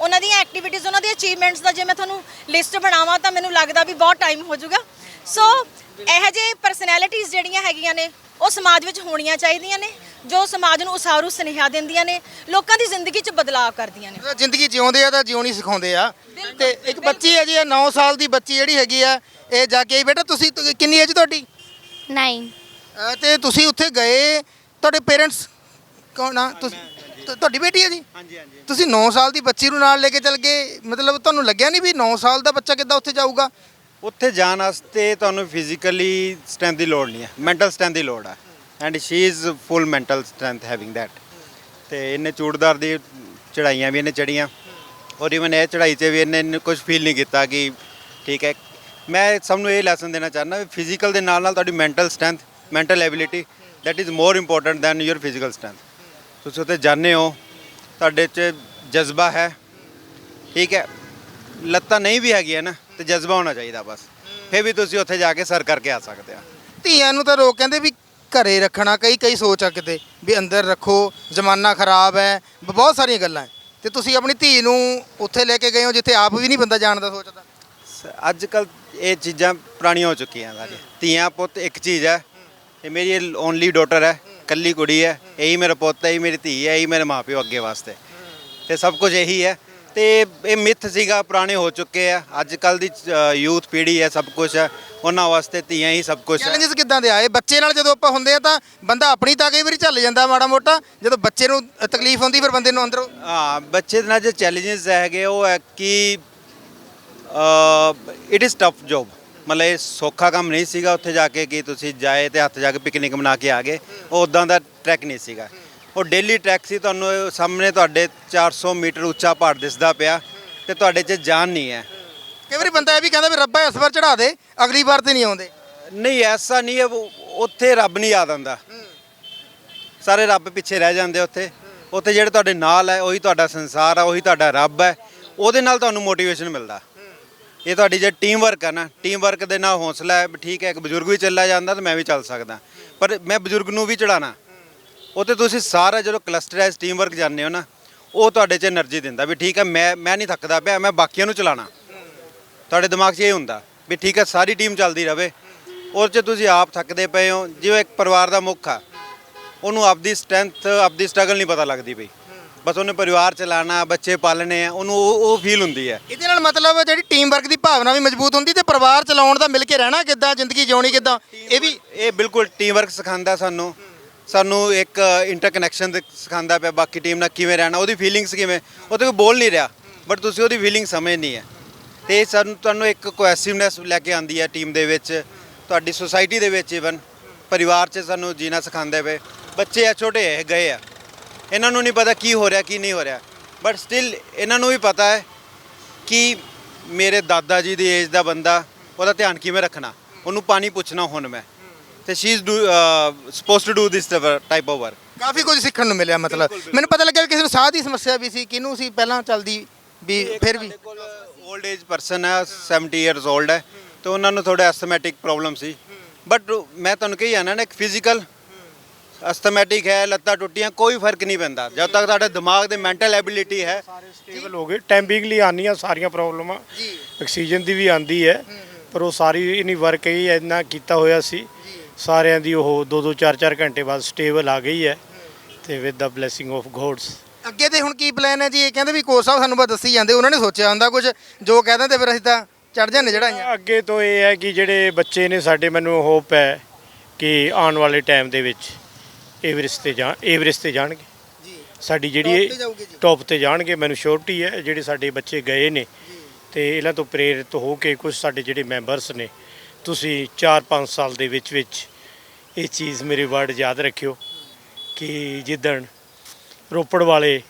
H: ਉਹਨਾਂ ਦੀਆਂ ਐਕਟੀਵਿਟੀਜ਼ ਉਹਨਾਂ ਦੀ ਅਚੀਵਮੈਂਟਸ ਦਾ ਜੇ ਮੈਂ ਤੁਹਾਨੂੰ ਲਿਸਟ ਬਣਾਵਾਂ ਤਾਂ ਮੈਨੂੰ ਲੱਗਦਾ ਵੀ ਬਹੁਤ ਟਾਈਮ ਹੋ ਜਾਊਗਾ। ਸੋ ਇਹੋ ਜਿਹੇ ਪਰਸਨੈਲਿਟੀਜ਼ ਜਿਹੜੀਆਂ ਹੈਗੀਆਂ ਨੇ ਉਹ ਸਮਾਜ ਵਿੱਚ ਹੋਣੀਆਂ ਚਾਹੀਦੀਆਂ ਨੇ ਜੋ ਸਮਾਜ ਨੂੰ ਉਸਾਰੂ ਸੁਨੇਹਾ ਦਿੰਦੀਆਂ ਨੇ ਲੋਕਾਂ ਦੀ ਜ਼ਿੰਦਗੀ 'ਚ ਬਦਲਾਅ ਕਰਦੀਆਂ ਨੇ।
C: ਜਦੋਂ ਜ਼ਿੰਦਗੀ ਜਿਉਂਦੇ ਆ ਤਾਂ ਜਿਉਣੀ ਸਿਖਾਉਂਦੇ ਆ। ਤੇ ਇੱਕ ਬੱਚੀ ਹੈ ਜੀ 9 ਸਾਲ ਦੀ ਬੱਚੀ ਜਿਹੜੀ ਹੈਗੀ ਆ ਇਹ ਜਾ ਕੇ ਬੇਟਾ ਤੁਸੀਂ ਕਿੰਨੀ ਏਜ ਤੁਹਾਡੀ?
E: 9
C: ਅਹ ਤੇ ਤੁਸੀਂ ਉੱਥੇ ਗਏ ਤੁਹਾਡੇ ਪੇਰੈਂਟਸ ਕੌਣ ਆ? ਤੁਸੀਂ ਤੁ- ਤੁਹਾਡੀ ਬੇਟੀ ਹੈ ਜੀ?
F: ਹਾਂਜੀ ਹਾਂਜੀ
C: ਤੁਸੀਂ 9 ਸਾਲ ਦੀ ਬੱਚੀ ਨੂੰ ਨਾਲ ਲੈ ਕੇ ਚੱਲ ਗਏ। ਮਤਲਬ ਤੁਹਾਨੂੰ ਲੱਗਿਆ ਨਹੀਂ ਵੀ 9 ਸਾਲ ਦਾ ਬੱਚਾ ਕਿੱਦਾਂ ਉੱਥੇ ਜਾਊਗਾ?
F: ਉੱਥੇ ਜਾਣ ਵਾਸਤੇ ਤੁਹਾਨੂੰ ਫਿਜ਼ੀਕਲੀ ਸਟਰੈਂਥ ਦੀ ਲੋੜ ਨਹੀਂ ਹੈ। ਮੈਂਟਲ ਸਟਰੈਂਥ ਦੀ ਲੋੜ ਹੈ। And she is full mental strength having that ਤੇ ਇਹਨੇ ਚੂੜਦਾਰ ਦੀ ਚੜਾਈਆਂ ਵੀ ਇਹਨੇ ਚੜੀਆਂ ਔਰ ਇਵਨ ਇਹ ਚੜਾਈ 'ਚ ਵੀ ਇਹਨੇ ਕੁਝ ਫੀਲ ਨਹੀਂ ਕੀਤਾ ਕਿ ਠੀਕ ਹੈ। ਮੈਂ ਸਭ ਨੂੰ ਇਹ ਲੈਸਨ ਦੇਣਾ ਚਾਹੁੰਦਾ ਵੀ ਫਿਜ਼ੀਕਲ ਦੇ ਨਾਲ ਨਾਲ ਤੁਹਾਡੀ mental strength mental ability that is more important than your physical strength ਤੁਸੀਂ ਉੱਥੇ ਜਾਂਦੇ ਹੋ ਤੁਹਾਡੇ 'ਚ ਜਜ਼ਬਾ ਹੈ। ਠੀਕ ਹੈ। ਲੱਤਾਂ ਨਹੀਂ ਵੀ ਹੈਗੀਆਂ ਨਾ ਤੇ ਜਜ਼ਬਾ ਹੋਣਾ ਚਾਹੀਦਾ ਬਸ। ਫਿਰ ਵੀ ਤੁਸੀਂ ਉੱਥੇ ਜਾ ਕੇ ਸਰ ਕਰਕੇ ਆ ਸਕਦੇ ਆ।
C: ਧੀਆਂ ਨੂੰ ਤਾਂ ਲੋਕ ਕਹਿੰਦੇ ਵੀ ਘਰੇ ਰੱਖਣਾ ਕਈ ਕਈ ਸੋਚ ਆ ਕਿਤੇ ਵੀ ਅੰਦਰ ਰੱਖੋ ਜ਼ਮਾਨਾ ਖਰਾਬ ਹੈ ਬਹੁਤ ਸਾਰੀਆਂ ਗੱਲਾਂ ਹੈ। ਤੇ ਤੁਸੀਂ ਆਪਣੀ ਧੀ ਨੂੰ ਉੱਥੇ ਲੈ ਕੇ ਗਏ ਹੋ ਜਿੱਥੇ ਆਪ ਵੀ ਨਹੀਂ ਬੰਦਾ ਜਾਣਦਾ ਸੋਚਦਾ?
F: ਅੱਜ ਕੱਲ ਇਹ ਚੀਜ਼ਾਂ ਪੁਰਾਣੀਆਂ ਹੋ ਚੁੱਕੀਆਂ ਸਾਰੀਆਂ। ਧੀਆਂ ਪੁੱਤ ਇੱਕ ਚੀਜ਼ ਹੈ ਇਹ ਮੇਰੀ ਓਨਲੀ ਡਾਟਰ ਹੈ। ਕੱਲੀ ਕੁੜੀ ਹੈ ਇਹੀ ਮੇਰਾ ਪੁੱਤ ਹੈ ਇਹੀ ਮੇਰੀ ਧੀ ਹੈ ਇਹੀ ਮੇਰੇ ਮਾਪਿਓ ਅੱਗੇ ਵਾਸਤੇ। ਤੇ ਸਭ ਕੁਝ ਇਹੀ ਹੈ। ਤੇ ਇਹ ਮਿੱਥ ਸੀਗਾ ਪੁਰਾਣੇ ਹੋ ਚੁੱਕੇ ਆ। ਅੱਜ ਕੱਲ ਦੀ ਯੂਥ ਪੀੜ੍ਹੀ ਹੈ ਸਭ ਕੁਝ ਹੈ। ਉਹਨਾਂ ਵਾਸਤੇ ਧੀਆਂ ਹੀ ਸਭ ਕੁਝ ਹੈ।
C: ਚੈਲੰਜਸ ਕਿੱਦਾਂ ਦੇ ਆਏ? ਬੱਚੇ ਨਾਲ ਜਦੋਂ ਆਪਾਂ ਹੁੰਦੇ ਆ ਤਾਂ ਬੰਦਾ ਆਪਣੀ ਤਾਂ ਕਈ ਵਾਰੀ ਚੱਲ ਜਾਂਦਾ ਮਾੜਾ ਮੋਟਾ ਜਦੋਂ ਬੱਚੇ ਨੂੰ ਤਕਲੀਫ ਹੁੰਦੀ ਫਿਰ ਬੰਦੇ ਨੂੰ ਅੰਦਰੋਂ
F: ਹਾਂ ਬੱਚੇ ਦੇ ਨਾਲ ਜੋ ਚੈਲੰਜਸ ਹੈਗੇ ਉਹ ਹੈ ਕਿ ਇਟ ਇਜ਼ ਟਫ ਜੌਬ ਮਤਲਬ ਇਹ ਸੌਖਾ ਕੰਮ ਨਹੀਂ ਸੀਗਾ ਉੱਥੇ ਜਾ ਕੇ ਕਿ ਤੁਸੀਂ ਜਾਏ ਤੇ ਹੱਥ ਜਾ ਕੇ ਪਿਕਨਿਕ ਮਨਾ ਕੇ ਆ ਗਏ। ਉਹ ਉਦਾਂ ਦਾ ਟਰੈਕ ਨਹੀਂ ਸੀਗਾ। ਉਹ ਡੇਲੀ ਟਰੈਕ ਸੀ ਤੁਹਾਨੂੰ ਸਾਹਮਣੇ ਤੁਹਾਡੇ 400 ਮੀਟਰ ਉੱਚਾ ਪਹਾੜ ਦਿਸਦਾ ਪਿਆ ਤੇ ਤੁਹਾਡੇ 'ਚ ਜਾਨ ਨਹੀਂ ਹੈ।
C: ਕਈ ਵਾਰੀ ਬੰਦਾ ਇਹ ਵੀ ਕਹਿੰਦਾ ਵੀ ਰੱਬਾ ਇਸ ਵਾਰ ਚੜਾ ਦੇ ਅਗਲੀ ਵਾਰ ਤੇ ਨਹੀਂ ਆਉਂਦੇ।
F: ਨਹੀਂ ਐਸਾ ਨਹੀਂ ਹੈ ਉੱਥੇ ਰੱਬ ਨਹੀਂ ਯਾਦ ਆਉਂਦਾ। ਸਾਰੇ ਰੱਬ ਪਿੱਛੇ ਰਹਿ ਜਾਂਦੇ ਉੱਥੇ। ਉੱਥੇ ਜਿਹੜੇ ਤੁਹਾਡੇ ਨਾਲ ਹੈ ਉਹੀ ਤੁਹਾਡਾ ਸੰਸਾਰ ਆ ਉਹੀ ਤੁਹਾਡਾ ਰੱਬ ਹੈ। ਉਹਦੇ ਨਾਲ ਤੁਹਾਨੂੰ ਮੋਟੀਵੇਸ਼ਨ ਮਿਲਦਾ। ਇਹ ਤੁਹਾਡੀ ਜੇ ਟੀਮ ਵਰਕ ਹੈ ਨਾ ਟੀਮ ਵਰਕ ਦੇ ਨਾਲ ਹੌਸਲਾ ਹੈ ਵੀ ਠੀਕ ਹੈ, ਇੱਕ ਬਜ਼ੁਰਗ ਵੀ ਚੱਲਿਆ ਜਾਂਦਾ ਤਾਂ ਮੈਂ ਵੀ ਚੱਲ ਸਕਦਾ। ਪਰ ਮੈਂ ਬਜ਼ੁਰਗ ਨੂੰ ਵੀ ਚੜਾਣਾ ਉਹ ਤੇ ਤੁਸੀਂ ਸਾਰਾ ਜਦੋਂ ਕਲਸਟਰਾਈਜ਼ ਟੀਮ ਵਰਕ ਜਾਂਦੇ ਹੋ ਨਾ, ਉਹ ਤੁਹਾਡੇ 'ਚ એનર્ਜੀ ਦਿੰਦਾ ਵੀ ਠੀਕ ਹੈ, ਮੈਂ ਮੈਂ ਨਹੀਂ ਥੱਕਦਾ ਪਿਆ, ਮੈਂ ਬਾਕੀਆਂ ਨੂੰ ਚਲਾਣਾ ਤੁਹਾਡੇ ਦਿਮਾਗ 'ਚ ਇਹ ਹੁੰਦਾ ਵੀ ਠੀਕ ਹੈ, ਸਾਰੀ ਟੀਮ ਚੱਲਦੀ ਰਵੇ। ਔਰ ਜੇ ਤੁਸੀਂ ਆਪ ਥੱਕਦੇ ਪਏ ਹੋ, ਜਿਵੇਂ ਇੱਕ ਪਰਿਵਾਰ ਦਾ ਮੁੱਖ ਆ, ਉਹਨੂੰ ਆਪਦੀ ਸਟਰੈਂਥ ਆਪਦੀ ਸਟਰਗਲ ਨਹੀਂ ਪਤਾ ਲੱਗਦੀ ਪਈ। ਬਸ ਉਹਨੇ ਪਰਿਵਾਰ ਚਲਾਣਾ ਬੱਚੇ ਪਾਲਣੇ ਆ ਉਹਨੂੰ ਉਹ ਉਹ ਫੀਲ ਹੁੰਦੀ ਹੈ।
C: ਇਹਦੇ ਨਾਲ ਮਤਲਬ ਜਿਹੜੀ ਟੀਮ ਵਰਕ ਦੀ ਭਾਵਨਾ ਵੀ ਮਜ਼ਬੂਤ ਹੁੰਦੀ ਤੇ ਪਰਿਵਾਰ ਚਲਾਉਣ ਦਾ ਮਿਲ ਕੇ ਰਹਿਣਾ ਕਿੱਦਾਂ ਜ਼ਿੰਦਗੀ ਜਿਉਣੀ ਕਿੱਦਾਂ? ਇਹ ਵੀ
F: ਇਹ ਬਿਲਕੁਲ ਟੀਮ ਵਰਕ ਸਿਖਾਉਂਦਾ ਸਾਨੂੰ। ਸਾਨੂੰ ਇੱਕ ਇੰਟਰਕਨੈਕਸ਼ਨ ਸਿਖਾਉਂਦਾ ਪਿਆ ਬਾਕੀ ਟੀਮ ਨਾਲ ਕਿਵੇਂ ਰਹਿਣਾ ਉਹਦੀ ਫੀਲਿੰਗਸ ਕਿਵੇਂ? ਉਹ ਤੇ ਕੋਈ ਬੋਲ ਨਹੀਂ ਰਿਹਾ ਬਟ ਤੁਸੀਂ ਉਹਦੀ ਫੀਲਿੰਗ ਸਮਝਣੀ ਹੈ। ਤੇ ਇਹ ਸਾਨੂੰ ਤੁਹਾਨੂੰ ਇੱਕ ਕੋਐਸਿਵਨੈਸ ਲੈ ਕੇ ਆਉਂਦੀ ਹੈ ਟੀਮ ਦੇ ਵਿੱਚ ਤੁਹਾਡੀ ਸੁਸਾਇਟੀ ਦੇ ਵਿੱਚ ਇਵਨ ਪਰਿਵਾਰ 'ਚ ਸਾਨੂੰ ਜੀਣਾ ਸਿਖਾਉਂਦੇ ਪਏ। ਬੱਚੇ ਆ ਛੋਟੇ ਹੈ ਗਏ ਆ। ਇਹਨਾਂ ਨੂੰ ਨਹੀਂ ਪਤਾ ਕੀ ਹੋ ਰਿਹਾ ਕੀ ਨਹੀਂ ਹੋ ਰਿਹਾ। ਬਟ ਸਟਿਲ ਇਹਨਾਂ ਨੂੰ ਵੀ ਪਤਾ ਹੈ ਕਿ ਮੇਰੇ ਦਾਦਾ ਜੀ ਦੀ ਏਜ ਦਾ ਬੰਦਾ ਉਹਦਾ ਧਿਆਨ ਕਿਵੇਂ ਰੱਖਣਾ। ਉਹਨੂੰ ਪਾਣੀ ਪੁੱਛਣਾ ਹੁਣ ਮੈਂ। ਤੇ she is supposed to do this type of work
C: ਕਾਫੀ ਕੁਝ ਸਿੱਖਣ ਨੂੰ ਮਿਲਿਆ ਮਤਲਬ। ਮੈਨੂੰ ਪਤਾ ਲੱਗਿਆ ਕਿਸੇ ਨੂੰ ਸਾਹ ਦੀ ਸਮੱਸਿਆ ਵੀ ਸੀ ਕਿਹਨੂੰ ਸੀ ਪਹਿਲਾਂ ਚੱਲਦੀ ਵੀ ਫਿਰ ਵੀ।
F: 올ਡ ਏਜ ਪਰਸਨ ਹੈ 70 ਇਅਰਸ 올ਡ ਹੈ। ਤੇ ਉਹਨਾਂ ਨੂੰ ਥੋੜਾ ਐਸਥਮੈਟਿਕ ਪ੍ਰੋਬਲਮ ਸੀ। ਬਟ ਮੈਂ ਤੁਹਾਨੂੰ ਕਹੀ ਜਾਣਾ ਨਾ ਇੱਕ ਫਿਜ਼ੀਕਲ ਅਸਥਮੈਟਿਕ ਹੈ ਲੱਤਾਂ ਟੁੱਟੀਆਂ ਕੋਈ ਫ਼ਰਕ ਨਹੀਂ ਪੈਂਦਾ। ਜਦ ਤੱਕ ਤੁਹਾਡੇ ਦਿਮਾਗ ਦੇ ਮੈਂਟਲ ਐਬਿਲਿਟੀ ਹੈ।
B: ਸਟੇਬਲ ਹੋ ਗਏ। ਟੈਂਪਿੰਗਲੀ ਆਉਂਦੀਆਂ ਸਾਰੀਆਂ ਪ੍ਰੋਬਲਮਾਂ
C: ਜੀ।
B: ਆਕਸੀਜਨ ਦੀ ਵੀ ਆਂਦੀ ਹੈ। ਪਰ ਉਹ ਸਾਰੀ ਇਨੀ ਵਰਕ ਹੀ ਇੰਨਾ ਕੀਤਾ ਹੋਇਆ ਸੀ। ਸਾਰਿਆਂ ਦੀ ਉਹ 2-2 4-4 ਘੰਟੇ ਬਾਅਦ ਸਟੇਬਲ ਆ ਗਈ ਹੈ। ਤੇ with the blessing of gods
C: ਅੱਗੇ ਤੇ ਹੁਣ ਕੀ ਪਲਾਨ ਹੈ ਜੀ? ਇਹ ਕਹਿੰਦੇ ਵੀ ਕੋਚ ਸਾਹਿਬ ਸਾਨੂੰ ਬਸ ਦੱਸੀ ਜਾਂਦੇ ਉਹਨਾਂ ਨੇ ਸੋਚਿਆ ਹੁੰਦਾ ਕੁਝ ਜੋ ਕਹਿ ਦਿੰਦੇ ਫਿਰ ਅਸੀਂ ਤਾਂ ਚੜ ਜਾਂਦੇ ਚੜਾਈਆਂ
B: ਅੱਗੇ ਤੋਂ ਇਹ ਹੈ ਕਿ ਜਿਹੜੇ ਬੱਚੇ ਨੇ ਸਾਡੇ ਮੈਨੂੰ ਹੋਪ ਹੈ ਕਿ ਆਉਣ ਵਾਲੇ ਟਾਈਮ ਦੇ ਵਿੱਚ ਐਵਰੈਸਟ ਤੇ ਜਾ ਐਵਰੈਸਟ ਤੇ ਜਾਣਗੇ।
C: ਜੀ।
B: ਸਾਡੀ
C: Top ਤੇ
B: ਜਿਹੜੀ
C: ਜਾਊਗੇ ਜੀ।
B: ਟੌਪ ਤੇ ਜਾਣਗੇ ਮੈਨੂੰ ਸ਼ੋਰਟੀ ਹੈ ਜਿਹੜੇ ਸਾਡੇ ਬੱਚੇ ਗਏ ਨੇ। ਤੇ ਇਹਨਾਂ ਤੋਂ ਪ੍ਰੇਰਿਤ ਹੋ ਕੇ ਕੁਝ ਸਾਡੇ ਜਿਹੜੇ ਮੈਂਬਰਸ ਨੇ ਤੁਸੀਂ 4-5 ਸਾਲ ਦੇ ਵਿੱਚ ਵਿੱਚ ਇਹ ਚੀਜ਼ ਮੇਰੇ ਵਰਡ ਯਾਦ ਰੱਖਿਓ ਕਿ ਜਿੱਦਣ ਰੋਪੜ ਵਾਲੇ